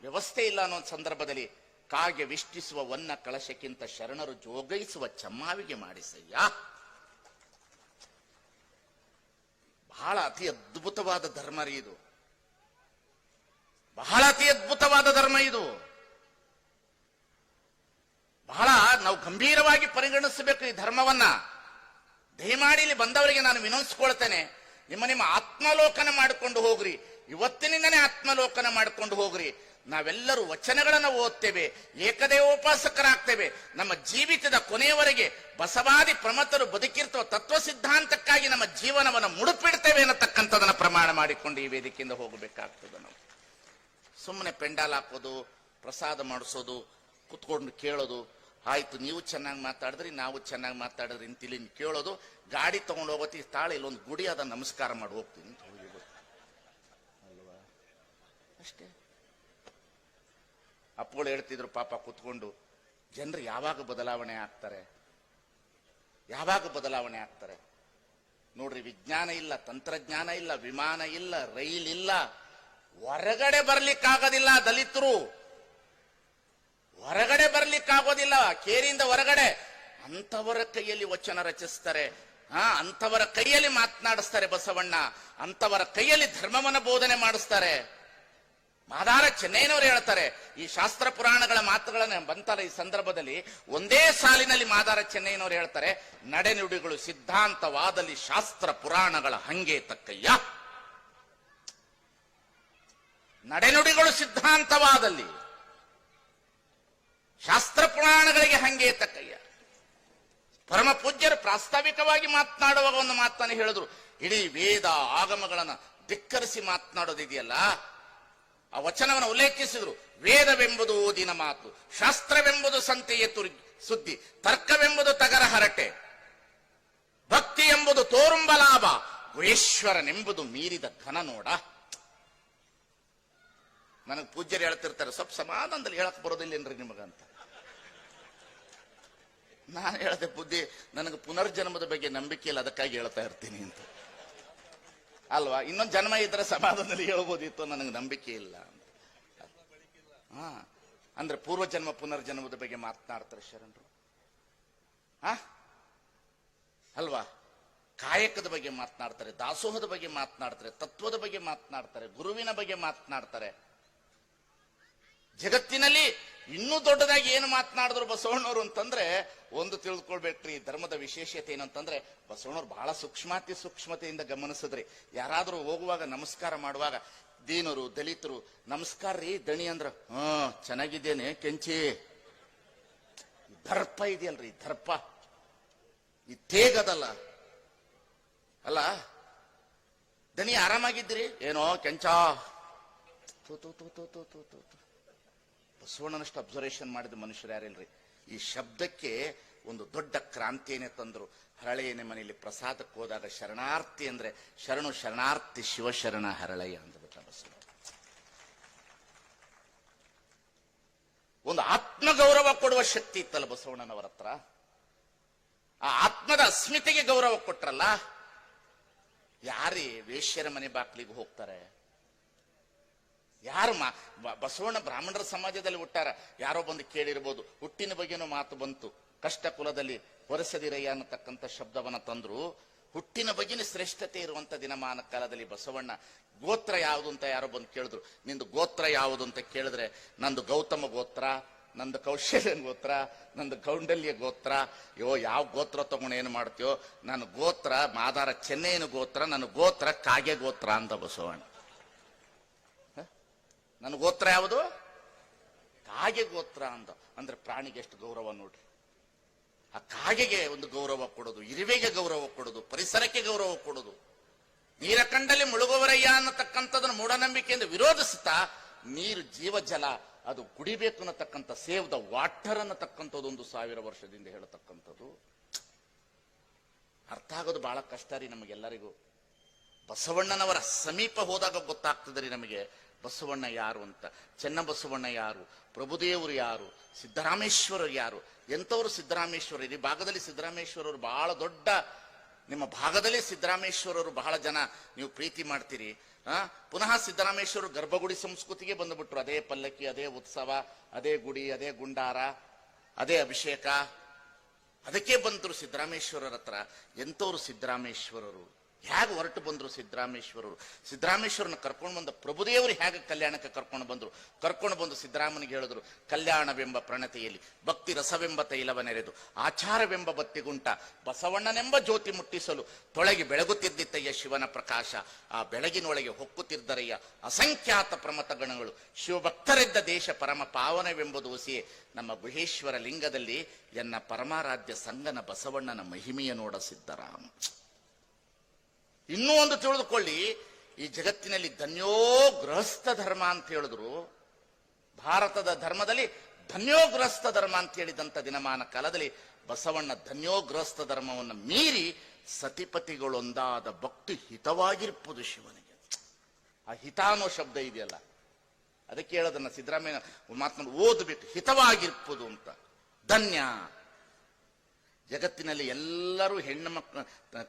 ವ್ಯವಸ್ಥೆ ಇಲ್ಲ ಅನ್ನೋ ಸಂದರ್ಭದಲ್ಲಿ ಕಾಗೆ ವಿಷ್ಟಿಸುವ ವನ್ನ ಕಳಶಕ್ಕಿಂತ ಶರಣರು ಜೋಗೈಸುವ ಚಮ್ಮಾವಿಗೆ ಮಾಡಿಸಯ್ಯ. ಬಹಳ ಅತಿ ಅದ್ಭುತವಾದ ಧರ್ಮ ರೀ ಇದು. ಬಹಳ ಅತಿ ಅದ್ಭುತವಾದ ಧರ್ಮ ಇದು ಬಹಳ ನಾವು ಗಂಭೀರವಾಗಿ ಪರಿಗಣಿಸಬೇಕು ಈ ಧರ್ಮವನ್ನ. ದಯಮಾಡಿ ಬಂದವರಿಗೆ ನಾನು ವಿನೋದಿಸ್ಕೊಳ್ತೇನೆ ನಿಮ್ಮ ನಿಮ್ಮ ಆತ್ಮಲೋಕನ ಮಾಡಿಕೊಂಡು ಹೋಗ್ರಿ. ಇವತ್ತಿನಿಂದನೇ ಆತ್ಮಲೋಕನ ಮಾಡಿಕೊಂಡು ಹೋಗ್ರಿ. ನಾವೆಲ್ಲರೂ ವಚನಗಳನ್ನು ಓದ್ತೇವೆ ಏಕದೇವೋಪಾಸಕರಾಗ್ತೇವೆ ನಮ್ಮ ಜೀವಿತದ ಕೊನೆಯವರೆಗೆ ಬಸವಾದಿ ಪ್ರಮತರು ಬದುಕಿರ್ತವ ತತ್ವ ಸಿದ್ಧಾಂತಕ್ಕಾಗಿ ನಮ್ಮ ಜೀವನವನ್ನು ಮುಡುಪಿಡ್ತೇವೆ ಅನ್ನತಕ್ಕಂಥದನ್ನ ಪ್ರಮಾಣ ಮಾಡಿಕೊಂಡು ಈ ವೇದಿಕೆಯಿಂದ ಹೋಗಬೇಕಾಗ್ತದೆ ನಾವು. ಸುಮ್ಮನೆ ಪೆಂಡಾಲ್ ಹಾಕೋದು, ಪ್ರಸಾದ ಮಾಡಿಸೋದು, ಕುತ್ಕೊಂಡು ಕೇಳೋದು ಆಯ್ತು, ನೀವು ಚೆನ್ನಾಗಿ ಮಾತಾಡಿದ್ರಿ, ನಾವು ಚೆನ್ನಾಗಿ ಮಾತಾಡಿದ್ರಿ ಇಲ್ಲಿ ಕೇಳೋದು, ಗಾಡಿ ತಗೊಂಡು ಹೋಗೋತಿ ತಾಳೆ ಇಲ್ಲೊಂದು ಗುಡಿ ಅದ, ನಮಸ್ಕಾರ ಮಾಡಿ ಹೋಗ್ತೀನಿ. ಅಲ್ವಾ ಅಷ್ಟೇ. ಅಪ್ಪಗಳು ಹೇಳ್ತಿದ್ರು, ಪಾಪ, ಕುತ್ಕೊಂಡು ಜನರು ಯಾವಾಗ ಬದಲಾವಣೆ ಆಗ್ತಾರೆ? ಯಾವಾಗ ಬದಲಾವಣೆ ಆಗ್ತಾರೆ? ನೋಡ್ರಿ, ವಿಜ್ಞಾನ ಇಲ್ಲ, ತಂತ್ರಜ್ಞಾನ ಇಲ್ಲ, ವಿಮಾನ ಇಲ್ಲ, ರೈಲ್ ಇಲ್ಲ, ಹೊರಗಡೆ ಬರ್ಲಿಕ್ಕಾಗೋದಿಲ್ಲ ದಲಿತರು. ಹೊರಗಡೆ ಬರ್ಲಿಕ್ಕಾಗೋದಿಲ್ಲ. ಕೇರಿಯಿಂದ ಹೊರಗಡೆ. ಅಂತವರ ಕೈಯಲ್ಲಿ ವಚನ ರಚಿಸ್ತಾರೆ. ಆ ಅಂತವರ ಕೈಯಲ್ಲಿ ಮಾತನಾಡಿಸ್ತಾರೆ ಬಸವಣ್ಣ. ಅಂತವರ ಕೈಯಲ್ಲಿ ಧರ್ಮವನ್ನ ಬೋಧನೆ ಮಾಡಿಸ್ತಾರೆ. ಮಾದಾರ ಚೆನ್ನೈನವರು ಹೇಳ್ತಾರೆ, ಈ ಶಾಸ್ತ್ರ ಪುರಾಣಗಳ ಮಾತುಗಳನ್ನ ಬಂತಲ್ಲ ಈ ಸಂದರ್ಭದಲ್ಲಿ? ಒಂದೇ ಸಾಲಿನಲ್ಲಿ ಮಾದಾರ ಚೆನ್ನೈನವರು ಹೇಳ್ತಾರೆ, ನಡೆನುಡಿಗಳು ಸಿದ್ಧಾಂತವಾದಲ್ಲಿ ಶಾಸ್ತ್ರ ಪುರಾಣಗಳ ಹಂಗೆ ತಕ್ಕಯ್ಯ. ನಡೆನುಡಿಗಳು ಸಿದ್ಧಾಂತವಾದಲ್ಲಿ ಶಾಸ್ತ್ರ ಪುರಾಣಗಳಿಗೆ ಹಂಗೆ ತಕ್ಕಯ್ಯ ಪರಮ ಪೂಜ್ಯರು ಪ್ರಾಸ್ತಾವಿಕವಾಗಿ ಮಾತನಾಡುವಾಗ ಒಂದು ಮಾತನ್ನು ಹೇಳಿದ್ರು. ಇಡೀ ವೇದ ಆಗಮಗಳನ್ನು ಧಿಕ್ಕರಿಸಿ ಮಾತನಾಡೋದಿದೆಯಲ್ಲ? ಆ ವಚನವನ್ನು ಉಲ್ಲೇಖಿಸಿದ್ರು. ವೇದವೆಂಬುದು ಓದಿನ ಮಾತು, ಶಾಸ್ತ್ರವೆಂಬುದು ಸಂತೆಯ ತುರಿ ಸುದ್ದಿ, ತರ್ಕವೆಂಬುದು ತಗರ ಹರಟೆ ಭಕ್ತಿ ಎಂಬುದು ತೋರುಂಬ ಲಾಭ, ಗುಹೇಶ್ವರನೆಂಬುದು ಮೀರಿದ ಘನ ನೋಡ. ನನಗೆ ಪೂಜ್ಯರು ಹೇಳ್ತಿರ್ತಾರೆ, ಸ್ವಲ್ಪ ಸಮಾಧಾನದಲ್ಲಿ ಹೇಳಕ್ ಬರೋದಿಲ್ಲೇನ್ರಿ ನಿಮಗಂತ. ನಾನು ಹೇಳ್ದೆ ಬುದ್ಧಿ, ನನಗೆ ಪುನರ್ಜನ್ಮದ ಬಗ್ಗೆ ನಂಬಿಕೆ ಇಲ್ಲ ಅದಕ್ಕಾಗಿ ಹೇಳ್ತಾ ಇರ್ತೀನಿ ಅಂತ. ಅಲ್ವಾ? ಇನ್ನೊಂದು ಜನ್ಮ ಇದ್ರೆ ಸಮಾಧಾನದಲ್ಲಿ ಹೇಳ್ಬೋದಿತ್ತು, ನನಗೆ ನಂಬಿಕೆ ಇಲ್ಲ ಅಂತ. ಹಾ, ಅಂದ್ರೆ ಪೂರ್ವಜನ್ಮ, ಪುನರ್ಜನ್ಮದ ಬಗ್ಗೆ ಮಾತನಾಡ್ತಾರೆ ಶರಣರು. ಹಾ? ಅಲ್ವಾ? ಕಾಯಕದ ಬಗ್ಗೆ ಮಾತನಾಡ್ತಾರೆ, ದಾಸೋಹದ ಬಗ್ಗೆ ಮಾತನಾಡ್ತಾರೆ, ತತ್ವದ ಬಗ್ಗೆ ಮಾತನಾಡ್ತಾರೆ, ಗುರುವಿನ ಬಗ್ಗೆ ಮಾತನಾಡ್ತಾರೆ. ಜಗತ್ತಿನಲ್ಲಿ ಇನ್ನೂ ದೊಡ್ಡದಾಗಿ ಏನು ಮಾತನಾಡಿದ್ರು ಬಸವಣ್ಣವರು ಅಂತಂದ್ರೆ, ಒಂದು ತಿಳಿದುಕೊಳ್ಬೇಕ್ರಿ ಧರ್ಮದ ವಿಶೇಷತೆ ಏನಂತಂದ್ರೆ ಬಸವಣ್ಣವ್ರು ಬಹಳ ಸೂಕ್ಷ್ಮಾತಿ ಸೂಕ್ಷ್ಮತೆಯಿಂದ ಗಮನಿಸಿದ್ರಿ. ಯಾರಾದರೂ ಹೋಗುವಾಗ ನಮಸ್ಕಾರ ಮಾಡುವಾಗ, ದೀನರು, ದಲಿತರು, ನಮಸ್ಕಾರ ರೀ, ದಣಿ ಅಂದ್ರ ಹಾ ಚೆನ್ನಾಗಿದ್ದೇನೆ, ಕೆಂಚಿ. ದರ್ಪ ಇದೆಯಲ್ರಿ, ದರ್ಪ. ಈ ತೇಗದಲ್ಲ ಅಲ್ಲ, ದಣಿ ಆರಾಮಾಗಿದ್ರಿ ಏನೋ, ಕೆಂಚಾ. ತೂತು ತೂತು ತೂತು ತೂತು ಬಸವಣ್ಣನಷ್ಟು ಅಬ್ಸರ್ವೇಷನ್ ಮಾಡಿದ ಮನುಷ್ಯರು ಯಾರಿಲ್ರಿ? ಈ ಶಬ್ದಕ್ಕೆ ಒಂದು ದೊಡ್ಡ ಕ್ರಾಂತಿಯನ್ನೇ ತಂದರು. ಹರಳೆಯನೆ ಮನೆಯಲ್ಲಿ ಪ್ರಸಾದಕ್ಕೆ ಹೋದಾಗ ಶರಣಾರ್ಥಿ ಅಂದ್ರೆ ಶರಣು ಶರಣಾರ್ಥಿ ಶಿವಶರಣ ಹರಳಯ್ಯ ಅಂದ್ಬಿಟ್ಟ ಬಸವ ಒಂದು ಆತ್ಮಗೌರವ ಕೊಡುವ ಶಕ್ತಿ ಇತ್ತಲ್ಲ ಬಸವಣ್ಣನವರ ಹತ್ರ? ಆ ಆತ್ಮದ ಅಸ್ಮಿತೆಗೆ ಗೌರವ ಕೊಟ್ರಲ್ಲ? ಯಾರೇ ವೇಶ್ಯರ ಮನೆ ಬಾಕ್ಲಿಗೆ ಹೋಗ್ತಾರೆ? ಯಾರು ಮಾ ಬಸವಣ್ಣ ಬ್ರಾಹ್ಮಣರ ಸಮಾಜದಲ್ಲಿ ಹುಟ್ಟಾರ? ಯಾರೋ ಬಂದು ಕೇಳಿರ್ಬೋದು. ಹುಟ್ಟಿನ ಬಗ್ಗೆನೂ ಮಾತು ಬಂತು. ಕಷ್ಟ ಕುಲದಲ್ಲಿ ಹೊರಸದಿರಯ್ಯ ಅನ್ನತಕ್ಕಂಥ ಶಬ್ದವನ್ನ ತಂದ್ರು. ಹುಟ್ಟಿನ ಬಗ್ಗೆನೇ ಶ್ರೇಷ್ಠತೆ ಇರುವಂತ ದಿನಮಾನ ಕಾಲದಲ್ಲಿ ಬಸವಣ್ಣ ಗೋತ್ರ ಯಾವುದು ಅಂತ ಯಾರೋ ಬಂದು ಕೇಳಿದ್ರು. ನಿಂದು ಗೋತ್ರ ಯಾವುದು ಅಂತ ಕೇಳಿದ್ರೆ, ನಂದು ಗೌತಮ ಗೋತ್ರ, ನಂದು ಕೌಶಲ್ಯನ ಗೋತ್ರ, ನಂದು ಕೌಂಡಲ್ಯ ಗೋತ್ರ. ಯೋ, ಯಾವ ಗೋತ್ರ ತಗೊಂಡು ಏನು ಮಾಡ್ತೀಯೋ? ನನ್ನ ಗೋತ್ರ, ಮಾದಾರ ಚೆನ್ನೈನ ಗೋತ್ರ ನನ್ನ ಗೋತ್ರ ಕಾಗೆ ಗೋತ್ರ ಅಂತ ಬಸವಣ್ಣ. ನನ್ನ ಗೋತ್ರ ಯಾವುದು? ಕಾಗೆ ಗೋತ್ರ ಅಂತ ಅಂದ್ರೆ ಪ್ರಾಣಿಗೆ ಎಷ್ಟು ಗೌರವ ನೋಡ್ರಿ. ಆ ಕಾಗೆಗೆ ಒಂದು ಗೌರವ ಕೊಡೋದು, ಇರುವೆಗೆ ಗೌರವ ಕೊಡೋದು, ಪರಿಸರಕ್ಕೆ ಗೌರವ ಕೊಡೋದು. ನೀರ ಕಂಡಲ್ಲಿ ಮುಳುಗುವರಯ್ಯ ಅನ್ನತಕ್ಕಂಥದನ್ನು ಮೂಢನಂಬಿಕೆಯಿಂದ ವಿರೋಧಿಸುತ್ತಾ ನೀರು ಜೀವಜಲ ಅದು ಕುಡಿಬೇಕು ಅನ್ನತಕ್ಕಂಥ ಸೇವ್ ದ ವಾಟರ್ ಅನ್ನತಕ್ಕಂಥದ್ದು ಒಂದು ಸಾವಿರ ವರ್ಷದಿಂದ ಹೇಳತಕ್ಕಂಥದ್ದು. ಅರ್ಥ ಆಗೋದು ಬಹಳ ಕಷ್ಟ ರೀ ನಮಗೆಲ್ಲರಿಗೂ. ಬಸವಣ್ಣನವರ ಸಮೀಪ ಹೋದಾಗ ಗೊತ್ತಾಗ್ತದೆ ರೀ ನಮಗೆ. ಬಸವಣ್ಣ ಯಾರು ಅಂತ? ಚೆನ್ನಬಸವಣ್ಣ ಯಾರು? ಪ್ರಭುದೇವರು ಯಾರು? ಸಿದ್ದರಾಮೇಶ್ವರರು ಯಾರು? ಎಂಥವರು ಸಿದ್ದರಾಮೇಶ್ವರ? ಈ ಭಾಗದಲ್ಲಿ ಸಿದ್ದರಾಮೇಶ್ವರರು ಬಹಳ ದೊಡ್ಡ, ನಿಮ್ಮ ಭಾಗದಲ್ಲಿ ಸಿದ್ದರಾಮೇಶ್ವರರು ಬಹಳ ಜನ ನೀವು ಪ್ರೀತಿ ಮಾಡ್ತೀರಿ. ಆ? ಪುನಃ ಸಿದ್ದರಾಮೇಶ್ವರರು ಗರ್ಭಗುಡಿ ಸಂಸ್ಕೃತಿಗೆ ಬಂದುಬಿಟ್ರು. ಅದೇ ಪಲ್ಲಕ್ಕಿ, ಅದೇ ಉತ್ಸವ, ಅದೇ ಗುಡಿ, ಅದೇ ಗುಂಡಾರ, ಅದೇ ಅಭಿಷೇಕ. ಅದಕ್ಕೆ ಬಂದರು ಸಿದ್ದರಾಮೇಶ್ವರರ ಹತ್ರ. ಎಂಥವ್ರು ಸಿದ್ದರಾಮೇಶ್ವರರು? ಹೇಗೆ ಹೊರಟು ಬಂದರು ಸಿದ್ದರಾಮೇಶ್ವರರು? ಸಿದ್ದರಾಮೇಶ್ವರನ ಕರ್ಕೊಂಡು ಬಂದ ಪ್ರಭುದೇವರು ಹೇಗೆ ಕಲ್ಯಾಣಕ್ಕೆ ಕರ್ಕೊಂಡು ಬಂದರು? ಕರ್ಕೊಂಡು ಬಂದು ಸಿದ್ದರಾಮನಿಗೆ ಹೇಳಿದ್ರು, ಕಲ್ಯಾಣವೆಂಬ ಪ್ರಣತೆಯಲ್ಲಿ, ಭಕ್ತಿ ರಸವೆಂಬ ತೈಲವ ನೆರೆದು, ಆಚಾರವೆಂಬ ಬತ್ತಿಗುಂಟ, ಬಸವಣ್ಣನೆಂಬ ಜ್ಯೋತಿ ಮುಟ್ಟಿಸಲು ತೊಳಗಿ ಬೆಳಗುತ್ತಿದ್ದಿತ್ತಯ್ಯ ಶಿವನ ಪ್ರಕಾಶ, ಆ ಬೆಳಗಿನೊಳಗೆ ಹೊಕ್ಕುತ್ತಿದ್ದರಯ್ಯ ಅಸಂಖ್ಯಾತ ಪ್ರಮತ ಗಣಗಳು ಶಿವಭಕ್ತರಿದ್ದ ದೇಶ ಪರಮ ಪಾವನವೆಂಬುದು ಹುಸಿಯೇ ನಮ್ಮ ಗುಹೇಶ್ವರ ಲಿಂಗದಲ್ಲಿ ಎನ್ನ ಪರಮಾರಾಧ್ಯ ಸಂಗನ ಬಸವಣ್ಣನ ಮಹಿಮೆಯ ನೋಡ ಸಿದ್ದರಾಮ. ಇನ್ನೂ ಒಂದು ತಿಳಿದುಕೊಳ್ಳಿ, ಈ ಜಗತ್ತಿನಲ್ಲಿ ಧನ್ಯೋ ಗೃಹಸ್ಥ ಧರ್ಮ ಅಂತ ಹೇಳಿದ್ರು. ಭಾರತದ ಧರ್ಮದಲ್ಲಿ ಧನ್ಯೋ ಗೃಹಸ್ಥ ಧರ್ಮ ಅಂತ ಹೇಳಿದಂತ ದಿನಮಾನ ಕಾಲದಲ್ಲಿ ಬಸವಣ್ಣ ಧನ್ಯೋ ಗೃಹಸ್ಥ ಧರ್ಮವನ್ನು ಮೀರಿ ಸತಿಪತಿಗಳೊಂದಾದ ಭಕ್ತಿ ಹಿತವಾಗಿರ್ಬೋದು ಶಿವನಿಗೆ. ಆ ಹಿತ ಅನ್ನೋ ಶಬ್ದ ಇದೆಯಲ್ಲ? ಅದಕ್ಕೆ ಹೇಳೋದನ್ನ ಸಿದ್ದರಾಮಯ್ಯ ಮಾತನಾಡಿ ಓದ್ಬಿಟ್ಟು ಹಿತವಾಗಿರ್ಬೋದು ಅಂತ. ಧನ್ಯ. ಜಗತ್ತಿನಲ್ಲಿ ಎಲ್ಲರೂ ಹೆಣ್ಣು ಮಕ್ಕ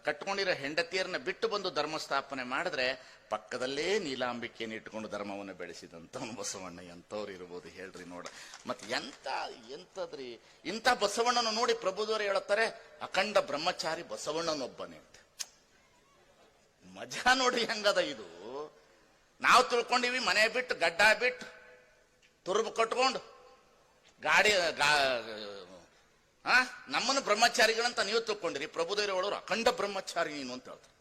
ಕಟ್ಕೊಂಡಿರೋ ಹೆಂಡತಿಯರನ್ನ ಬಿಟ್ಟು ಬಂದು ಧರ್ಮ ಸ್ಥಾಪನೆ ಮಾಡಿದ್ರೆ ಪಕ್ಕದಲ್ಲೇ ನೀಲಾಂಬಿಕೆಯನ್ನು ಇಟ್ಕೊಂಡು ಧರ್ಮವನ್ನು ಬೆಳೆಸಿದಂಥವನು ಬಸವಣ್ಣ ಎಂಥವ್ರು ಇರ್ಬೋದು ಹೇಳ್ರಿ ನೋಡ. ಮತ್ತೆ ಎಂತ ಎಂಥದ್ರಿ ಇಂಥ ಬಸವಣ್ಣನ ನೋಡಿ ಪ್ರಭುದವರು ಹೇಳುತ್ತಾರೆ, ಅಖಂಡ ಬ್ರಹ್ಮಚಾರಿ ಬಸವಣ್ಣನೊಬ್ಬನೇ ಅಂತ. ಮಜಾ ನೋಡಿ ಹೆಂಗದ ಇದು? ನಾವು ತಿಳ್ಕೊಂಡಿವಿ, ಮನೆ ಬಿಟ್ಟು, ಗಡ್ಡ ಬಿಟ್ಟು, ತುರುಬು ಕಟ್ಕೊಂಡು, ಗಾಡಿ, ಗಾ ಆ? ನಮ್ಮನ್ನು ಬ್ರಹ್ಮಚಾರಿಗಳಂತ ನೀವು ತಿಳ್ಕೊಂಡಿರಿ ಪ್ರಭುದೇವರು ಹೇಳೋರು ಅಖಂಡ ಬ್ರಹ್ಮಚಾರಿ ನೀನು ಅಂತ ಹೇಳ್ತಾರೆ.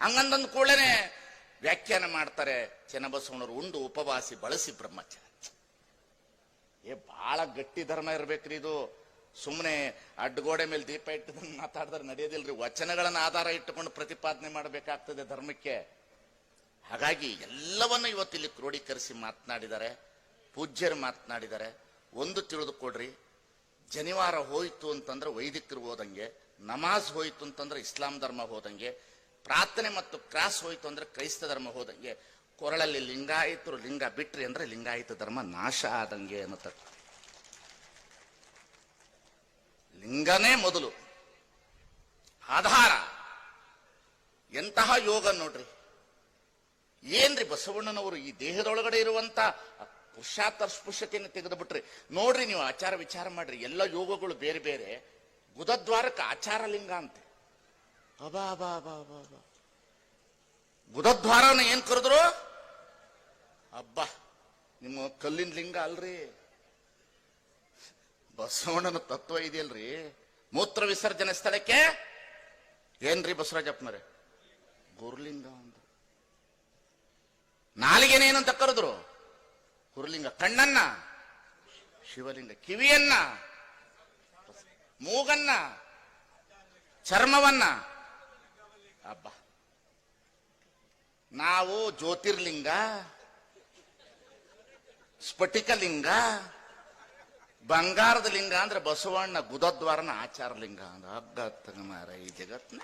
ಹಂಗಂದಂದ ಕೂಡಲೇ ವ್ಯಾಖ್ಯಾನ ಮಾಡ್ತಾರೆ ಚೆನ್ನಬಸವಣ್ಣರು ಉಂಡು ಉಪವಾಸಿ ಬಳಸಿ ಬ್ರಹ್ಮಚಾರಿ. ಏ ಬಹಳ ಗಟ್ಟಿ ಧರ್ಮ ಇರ್ಬೇಕ್ರಿ ಇದು. ಸುಮ್ಮನೆ ಅಡ್ಡಗೋಡೆ ಮೇಲೆ ದೀಪ ಇಟ್ಟು ಮಾತಾಡಿದ್ರೆ ನಡೆಯೋದಿಲ್ರಿ. ವಚನಗಳನ್ನ ಆಧಾರ ಇಟ್ಟುಕೊಂಡು ಪ್ರತಿಪಾದನೆ ಮಾಡಬೇಕಾಗ್ತದೆ ಧರ್ಮಕ್ಕೆ. ಹಾಗಾಗಿ ಎಲ್ಲವನ್ನು ಇವತ್ತಿಲ್ಲಿ ಕ್ರೋಢೀಕರಿಸಿ ಮಾತನಾಡಿದ್ದಾರೆ. ಪೂಜ್ಯರು ಮಾತನಾಡಿದ್ದಾರೆ. ಒಂದು ತಿಳಿದುಕೊಡ್ರಿ ಜನಿವಾರ ಹೋಯಿತು ಅಂತಂದ್ರೆ ವೈದಿಕರು ಹೋದಂಗೆ, ನಮಾಜ್ ಹೋಯಿತು ಅಂತಂದ್ರೆ ಇಸ್ಲಾಂ ಧರ್ಮ ಹೋದಂಗೆ, ಪ್ರಾರ್ಥನೆ ಮತ್ತು ಕ್ರಾಸ್ ಹೋಯಿತು ಅಂದ್ರೆ ಕ್ರೈಸ್ತ ಧರ್ಮ ಹೋದಂಗೆ. ಕೊರಳಲ್ಲಿ ಲಿಂಗಾಯಿತರು ಲಿಂಗ ಬಿಟ್ರಿ ಅಂದ್ರೆ ಲಿಂಗಾಯತ ಧರ್ಮ ನಾಶ ಆದಂಗೆ ಅನ್ನತ ಲಿಂಗನೇ ಮೊದಲು. ಆಧಾರ. ಎಂತಹ ಯೋಗ ನೋಡ್ರಿ. ಏನ್ರಿ ಬಸವಣ್ಣನವರು ಈ ದೇಹದೊಳಗಡೆ ಇರುವಂತ ಪುರುಷಾರ್ಥ ಸ್ಪೃಶ್ಯತೆಯನ್ನು ತೆಗೆದು ಬಿಟ್ರಿ ನೋಡ್ರಿ ನೀವು ಆಚಾರ ವಿಚಾರ ಮಾಡ್ರಿ. ಎಲ್ಲ ಯೋಗಗಳು ಬೇರೆ ಬೇರೆ. ಗುದದ್ವಾರಕ್ಕೆ ಆಚಾರ ಲಿಂಗ ಅಂತೆ. ಅಬಾ ಅಬಾ ಅಬಾ ಅಬಾ ಅಬಾ. ಗುದದ್ವಾರನ ಏನ್ ಕರೆದ್ರು? ಅಬ್ಬಾ, ನಿಮ್ಮ ಕಲ್ಲಿನ ಲಿಂಗ ಅಲ್ರಿ. ಬಸವಣ್ಣನ ತತ್ವ ಇದೆಯಲ್ರಿ. ಮೂತ್ರ ವಿಸರ್ಜನೆ ಸ್ಥಳಕ್ಕೆ? ಏನ್ರಿ ಬಸವರಾಜಪ್ಪನರೇ ಗುರುಲಿಂಗ ಅಂದ್ರು. ನಾಲಿಗೆನೇನಂತ ಕರೆದ್ರು? ಗುರುಲಿಂಗ ಕಣ್ಣನ್ನ, ಶಿವಲಿಂಗ ಕಿವಿಯನ್ನ, ಮೂಗನ್ನ, ಚರ್ಮವನ್ನ. ಅಬ್ಬ. ನಾವು ಜ್ಯೋತಿರ್ಲಿಂಗ, ಸ್ಫಟಿಕಲಿಂಗ ಬಂಗಾರದ ಲಿಂಗ ಅಂದ್ರೆ ಬಸವಣ್ಣ ಗುದದ್ವಾರನ ಆಚಾರ ಲಿಂಗ ಅಂದ್ರೆ ಹಗ್ಗ ಮಾರ ಈ ಜಗತ್ನ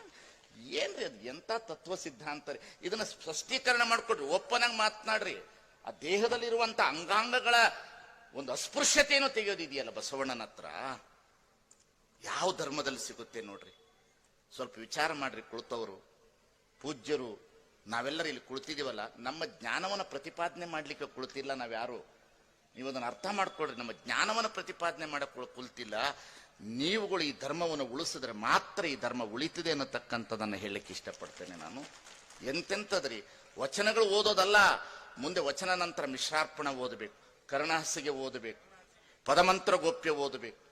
ಏನ್ರಿ ಅದು ಎಂತ ತತ್ವ ಸಿದ್ಧಾಂತ ರೀ. ಇದನ್ನ ಸ್ಪಷ್ಟೀಕರಣ ಮಾಡ್ಕೊಡ್ರಿ, ಒಪ್ಪನಾಗ ಮಾತನಾಡ್ರಿ. ಆ ದೇಹದಲ್ಲಿರುವಂತ ಅಂಗಾಂಗಗಳ ಒಂದು ಅಸ್ಪೃಶ್ಯತೆಯನ್ನು ತೆಗೆಯೋದಿದೆಯಲ್ಲ ಬಸವಣ್ಣನ ಹತ್ರ? ಯಾವ ಧರ್ಮದಲ್ಲಿ ಸಿಗುತ್ತೆ ನೋಡ್ರಿ. ಸ್ವಲ್ಪ ವಿಚಾರ ಮಾಡ್ರಿ ಕುಳಿತವರು. ಪೂಜ್ಯರು, ನಾವೆಲ್ಲರೂ ಇಲ್ಲಿ ಕುಳಿತಿದ್ದೀವಲ್ಲ, ನಮ್ಮ ಜ್ಞಾನವನ್ನು ಪ್ರತಿಪಾದನೆ ಮಾಡ್ಲಿಕ್ಕೆ ಕುಳಿತಿಲ್ಲ ನಾವ್ಯಾರು? ನೀವು ಅದನ್ನು ಅರ್ಥ ಮಾಡ್ಕೊಳ್ರಿ, ನಮ್ಮ ಜ್ಞಾನವನ್ನು ಪ್ರತಿಪಾದನೆ ಮಾಡಕ್ಕೆ ಕುಳಿತಿಲ್ಲ. ನೀವುಗಳು ಈ ಧರ್ಮವನ್ನು ಉಳಿಸಿದ್ರೆ ಮಾತ್ರ ಈ ಧರ್ಮ ಉಳಿತಿದೆ ಅನ್ನತಕ್ಕಂಥದನ್ನ ಹೇಳಲಿಕ್ಕೆ ಇಷ್ಟಪಡ್ತೇನೆ ನಾನು. ಎಂತೆಂಥದ್ರಿ? ವಚನಗಳು ಓದೋದಲ್ಲ ಮುಂದೆ ವಚನ ನಂತರ ಮಿಶ್ರಾರ್ಪಣ ಓದಬೇಕು ಕರ್ಣಹಸಿಗೆ ಓದಬೇಕು ಪದಮಂತ್ರ ಗೋಪ್ಯ ಓದಬೇಕು.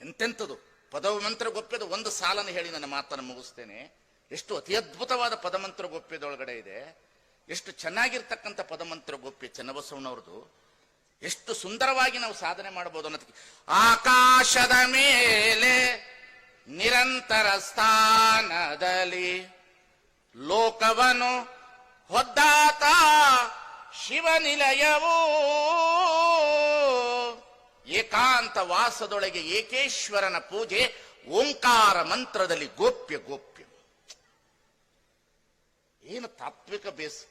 ಎಂತೆಂಥದ್ದು ಪದಮಂತ್ರ ಗೋಪ್ಯದ ಒಂದು ಸಾಲನ್ನು ಹೇಳಿ ನನ್ನ ಮಾತನ್ನು ಮುಗಿಸ್ತೇನೆ. ಎಷ್ಟು ಅತಿ ಅದ್ಭುತವಾದ ಪದಮಂತ್ರ ಗೋಪ್ಯದೊಳಗಡೆ ಇದೆ. ಎಷ್ಟು ಚೆನ್ನಾಗಿರ್ತಕ್ಕಂಥ ಪದಮಂತ್ರ ಗೋಪ್ಯ ಚನ್ನಬಸವಣ್ಣವ್ರದ್ದು ಎಷ್ಟು ಸುಂದರವಾಗಿ ನಾವು ಸಾಧನೆ ಮಾಡಬಹುದು ಅನ್ನೋದಕ್ಕೆ. ಆಕಾಶದ ಮೇಲೆ ನಿರಂತರ ಸ್ಥಾನದಲ್ಲಿ ಲೋಕವನು ಹೊದ್ದಾತ ಶಿವನಿಲಯವೂ. ಏಕಾಂತ ವಾಸದೊಳಗೆ ಏಕೇಶ್ವರನ ಪೂಜೆ, ಓಂಕಾರ ಮಂತ್ರದಲ್ಲಿ ಗೋಪ್ಯ ಗೋಪ್ಯ. ಏನು ತಾತ್ವಿಕ ಬೇಸ್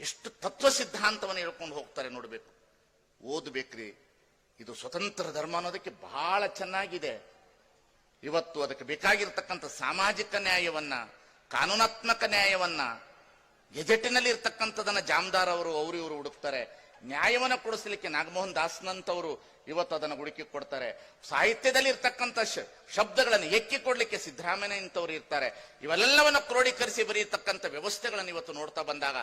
ಎಷ್ಟು ತತ್ವ ಸಿದ್ಧಾಂತವನ್ನು ಹೇಳ್ಕೊಂಡು ಹೋಗ್ತಾರೆ ನೋಡಬೇಕು. ಓದಬೇಕ್ರಿ. ಇದು ಸ್ವತಂತ್ರ ಧರ್ಮ ಅನ್ನೋದಕ್ಕೆ ಬಹಳ ಚೆನ್ನಾಗಿದೆ. ಇವತ್ತು ಅದಕ್ಕೆ ಬೇಕಾಗಿರ್ತಕ್ಕಂಥ ಸಾಮಾಜಿಕ ನ್ಯಾಯವನ್ನ, ಕಾನೂನಾತ್ಮಕ ನ್ಯಾಯವನ್ನ ಎಜೆಟಿನಲ್ಲಿ ಇರ್ತಕ್ಕಂಥದನ್ನ ಜಾಮದಾರ್ ಅವರು ಅವರು ಇವರು ಹುಡುಕ್ತಾರೆ. ನ್ಯಾಯವನ್ನ ಕೊಡಿಸಲಿಕ್ಕೆ ನಾಗಮೋಹನ್ ದಾಸ್ನಂತವರು ಇವತ್ತು ಅದನ್ನು ಹುಡುಕಿ ಕೊಡ್ತಾರೆ. ಸಾಹಿತ್ಯದಲ್ಲಿ ಇರ್ತಕ್ಕಂಥ ಶಬ್ದಗಳನ್ನು ಎಕ್ಕಿ ಕೊಡ್ಲಿಕ್ಕೆ ಸಿದ್ದರಾಮಯ್ಯ ಇಂಥವ್ರು ಇರ್ತಾರೆ. ಇವೆಲ್ಲವನ್ನು ಕ್ರೋಢೀಕರಿಸಿ ಬರೆಯತಕ್ಕಂಥ ವ್ಯವಸ್ಥೆಗಳನ್ನು ಇವತ್ತು ನೋಡ್ತಾ ಬಂದಾಗ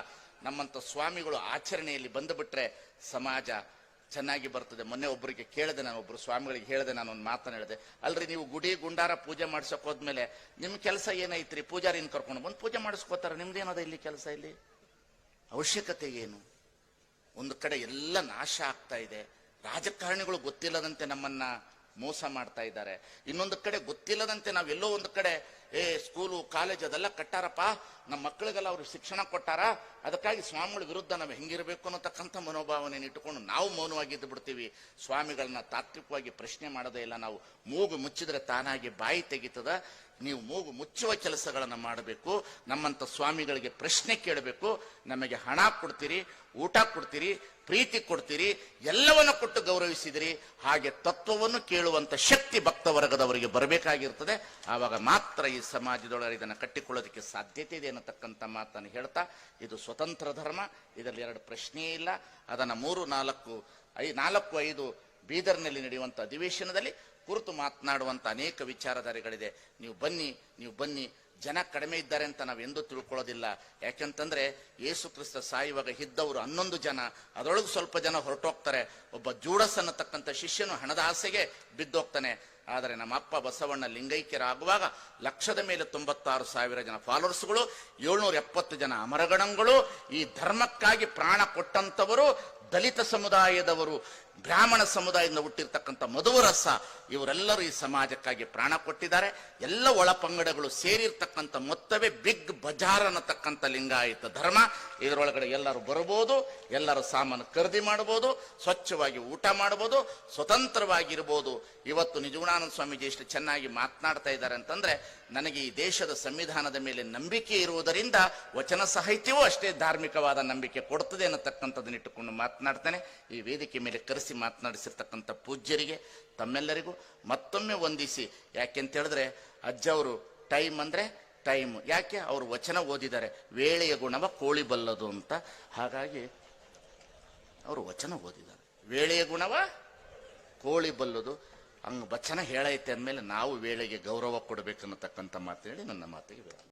ನಮ್ಮಂಥ ಸ್ವಾಮಿಗಳು ಆಚರಣೆಯಲ್ಲಿ ಬಂದು ಬಿಟ್ರೆ ಸಮಾಜ ಚೆನ್ನಾಗಿ ಬರ್ತದೆ. ಮೊನ್ನೆ ಒಬ್ಬರಿಗೆ ಕೇಳಿದೆ ನಾನು ಒಬ್ಬರು ಸ್ವಾಮಿಗಳಿಗೆ ಹೇಳಿದೆ, ನಾನು ಒಂದು ಮಾತನ್ನು ಹೇಳಿದೆ. ಅಲ್ರಿ, ನೀವು ಗುಡಿ ಗುಂಡಾರ ಪೂಜೆ ಮಾಡ್ಸೋಕೆ ಹೋದ್ಮೇಲೆ ನಿಮ್ಮ ಕೆಲಸ ಏನೈತ್ರಿ? ಪೂಜಾರಿನ ಕರ್ಕೊಂಡು ಬಂದು ಪೂಜೆ ಮಾಡಿಸ್ಕೋತಾರೆ. ನಿಮ್ದೇನದ ಇಲ್ಲಿ ಕೆಲಸ ಇಲ್ಲಿ? ಅವಶ್ಯಕತೆ ಏನು? ಒಂದು ಕಡೆ ಎಲ್ಲ ನಾಶ ಆಗ್ತಾ ಇದೆ. ರಾಜಕಾರಣಿಗಳು ಗೊತ್ತಿಲ್ಲದಂತೆ ನಮ್ಮನ್ನ ಮೋಸ ಮಾಡ್ತಾ ಇದ್ದಾರೆ. ಇನ್ನೊಂದು ಕಡೆ ಗೊತ್ತಿಲ್ಲದಂತೆ ನಾವೆಲ್ಲೋ ಒಂದು ಕಡೆ, ಏ, ಸ್ಕೂಲು, ಕಾಲೇಜ್ ಅದೆಲ್ಲ ಕಟ್ಟಾರಪ್ಪ ನಮ್ಮ ಮಕ್ಕಳಿಗೆಲ್ಲ ಅವರು ಶಿಕ್ಷಣ ಕೊಟ್ಟಾರ? ಅದಕ್ಕಾಗಿ ಸ್ವಾಮಿಗಳ ವಿರುದ್ಧ ನಾವು ಹೆಂಗಿರಬೇಕು ಅನ್ನತಕ್ಕಂಥ ಮನೋಭಾವನೆ ಇಟ್ಟುಕೊಂಡು ನಾವು ಮೌನವಾಗಿದ್ದು ಬಿಡ್ತೀವಿ. ಸ್ವಾಮಿಗಳನ್ನ ತಾತ್ವಿಕವಾಗಿ ಪ್ರಶ್ನೆ ಮಾಡೋದೇ ಇಲ್ಲ. ನಾವು ಮೂಗು ಮುಚ್ಚಿದ್ರೆ ತಾನಾಗಿ ಬಾಯಿ ತೆಗಿತದ. ನೀವು ಮೂಗು ಮುಚ್ಚುವ ಕೆಲಸಗಳನ್ನು ಮಾಡಬೇಕು. ನಮ್ಮಂಥ ಸ್ವಾಮಿಗಳಿಗೆ ಪ್ರಶ್ನೆ ಕೇಳಬೇಕು. ನಮಗೆ ಹಣ ಕೊಡ್ತೀರಿ, ಊಟ ಕೊಡ್ತೀರಿ, ಪ್ರೀತಿ ಕೊಡ್ತೀರಿ, ಎಲ್ಲವನ್ನು ಕೊಟ್ಟು ಗೌರವಿಸಿದಿರಿ. ಹಾಗೆ ತತ್ವವನ್ನು ಕೇಳುವಂಥ ಶಕ್ತಿ ಭಕ್ತ ವರ್ಗದವರಿಗೆ ಬರಬೇಕಾಗಿರ್ತದೆ. ಆವಾಗ ಮಾತ್ರ ಈ ಸಮಾಜದೊಳಗೆ ಇದನ್ನು ಕಟ್ಟಿಕೊಳ್ಳೋದಕ್ಕೆ ಸಾಧ್ಯತೆ ಇದೆ ಅನ್ನತಕ್ಕಂಥ ಮಾತನ್ನು ಹೇಳ್ತಾ, ಇದು ಸ್ವತಂತ್ರ ಧರ್ಮ, ಇದರಲ್ಲಿ ಎರಡು ಪ್ರಶ್ನೆಯೇ ಇಲ್ಲ. ಅದನ್ನು ಮೂರು, ನಾಲ್ಕು, ಐ, ನಾಲ್ಕು, ಐದು ಬೀದರ್ನಲ್ಲಿ ನಡೆಯುವಂಥ ಅಧಿವೇಶನದಲ್ಲಿ ಕುರಿತು ಮಾತನಾಡುವಂಥ ಅನೇಕ ವಿಚಾರಧಾರೆಗಳಿದೆ. ನೀವು ಬನ್ನಿ ನೀವು ಬನ್ನಿ. ಜನ ಕಡಿಮೆ ಇದ್ದಾರೆ ಅಂತ ನಾವು ಎಂದೂ ತಿಳ್ಕೊಳ್ಳೋದಿಲ್ಲ. ಯಾಕೆಂತಂದ್ರೆ, ಯೇಸು ಕ್ರಿಸ್ತ ಸಾಯುವಾಗ ಇದ್ದವರು ಹನ್ನೊಂದು ಜನ, ಅದರೊಳಗೆ ಸ್ವಲ್ಪ ಜನ ಹೊರಟೋಗ್ತಾರೆ. ಒಬ್ಬ ಜೂಡಸ್ ಅನ್ನತಕ್ಕಂಥ ಶಿಷ್ಯನು ಹಣದ ಆಸೆಗೆ ಬಿದ್ದೋಗ್ತಾನೆ. ಆದರೆ ನಮ್ಮ ಅಪ್ಪ ಬಸವಣ್ಣ ಲಿಂಗೈಕ್ಯರಾಗುವಾಗ ಲಕ್ಷದ ಮೇಲೆ ತೊಂಬತ್ತಾರು ಸಾವಿರ ಜನ ಫಾಲೋವರ್ಸ್ಗಳು ಏಳ್ನೂರ ಎಪ್ಪತ್ತು ಜನ ಅಮರಗಣಗಳು. ಈ ಧರ್ಮಕ್ಕಾಗಿ ಪ್ರಾಣ ಕೊಟ್ಟಂತವರು ದಲಿತ ಸಮುದಾಯದವರು. ಬ್ರಾಹ್ಮಣ ಸಮುದಾಯದಿಂದ ಹುಟ್ಟಿರ್ತಕ್ಕಂಥ ಮಧುವರಸ ಇವರೆಲ್ಲರೂ ಈ ಸಮಾಜಕ್ಕಾಗಿ ಪ್ರಾಣ ಕೊಟ್ಟಿದ್ದಾರೆ. ಎಲ್ಲ ಒಳಪಂಗಡಗಳು ಸೇರಿರ್ತಕ್ಕಂಥ ಮೊತ್ತವೇ ಬಿಗ್ ಬಜಾರ್ ಅನ್ನತಕ್ಕಂಥ ಲಿಂಗಾಯತ ಧರ್ಮ. ಇದರೊಳಗಡೆ ಎಲ್ಲರೂ ಬರಬಹುದು ಎಲ್ಲರೂ ಸಾಮಾನು ಖರೀದಿ ಮಾಡಬಹುದು ಸ್ವಚ್ಛವಾಗಿ ಊಟ ಮಾಡಬಹುದು ಸ್ವತಂತ್ರವಾಗಿರ್ಬೋದು. ಇವತ್ತು ನಿಜಗುಣಾನಂದ ಸ್ವಾಮೀಜಿ ಎಷ್ಟು ಚೆನ್ನಾಗಿ ಮಾತನಾಡ್ತಾ ಇದ್ದಾರೆ ಅಂತಂದ್ರೆ ನನಗೆ ಈ ದೇಶದ ಸಂವಿಧಾನದ ಮೇಲೆ ನಂಬಿಕೆ ಇರುವುದರಿಂದ ವಚನ ಸಾಹಿತ್ಯವೂ ಅಷ್ಟೇ ಧಾರ್ಮಿಕವಾದ ನಂಬಿಕೆ ಕೊಡುತ್ತದೆ ಅನ್ನತಕ್ಕಂಥದ್ದನ್ನು ಇಟ್ಟುಕೊಂಡು ಮಾತನಾಡ್ತಾನೆ. ಈ ವೇದಿಕೆ ಮೇಲೆ ಕರೆಸಿ ಮಾತನಾಡಿಸಿರ್ತಕ್ಕಂಥ ಪೂಜ್ಯರಿಗೆ, ತಮ್ಮೆಲ್ಲರಿಗೂ ಮತ್ತೊಮ್ಮೆ ವಂದಿಸಿ. ಯಾಕೆಂತ ಹೇಳಿದ್ರೆ ಅಜ್ಜವರು ಟೈಮ್ ಅಂದ್ರೆ ಟೈಮ್. ಯಾಕೆ? ಅವರು ವಚನ ಓದಿದ್ದಾರೆ ವೇಳೆಯ ಗುಣವ ಕೋಳಿ ಬಲ್ಲದು ಅಂತ. ಹಾಗಾಗಿ ಅವರು ವಚನ ಓದಿದ್ದಾರೆ. ವೇಳೆಯ ಗುಣವ ಕೋಳಿ ಬಲ್ಲದು. ಹಂಗ ವಚನ ಹೇಳೈತೆ ಅಂದಮೇಲೆ ನಾವು ವೇಳೆಗೆ ಗೌರವ ಕೊಡಬೇಕನ್ನತಕ್ಕಂಥ ಮಾತು ಹೇಳಿ ನನ್ನ ಮಾತಿಗೆ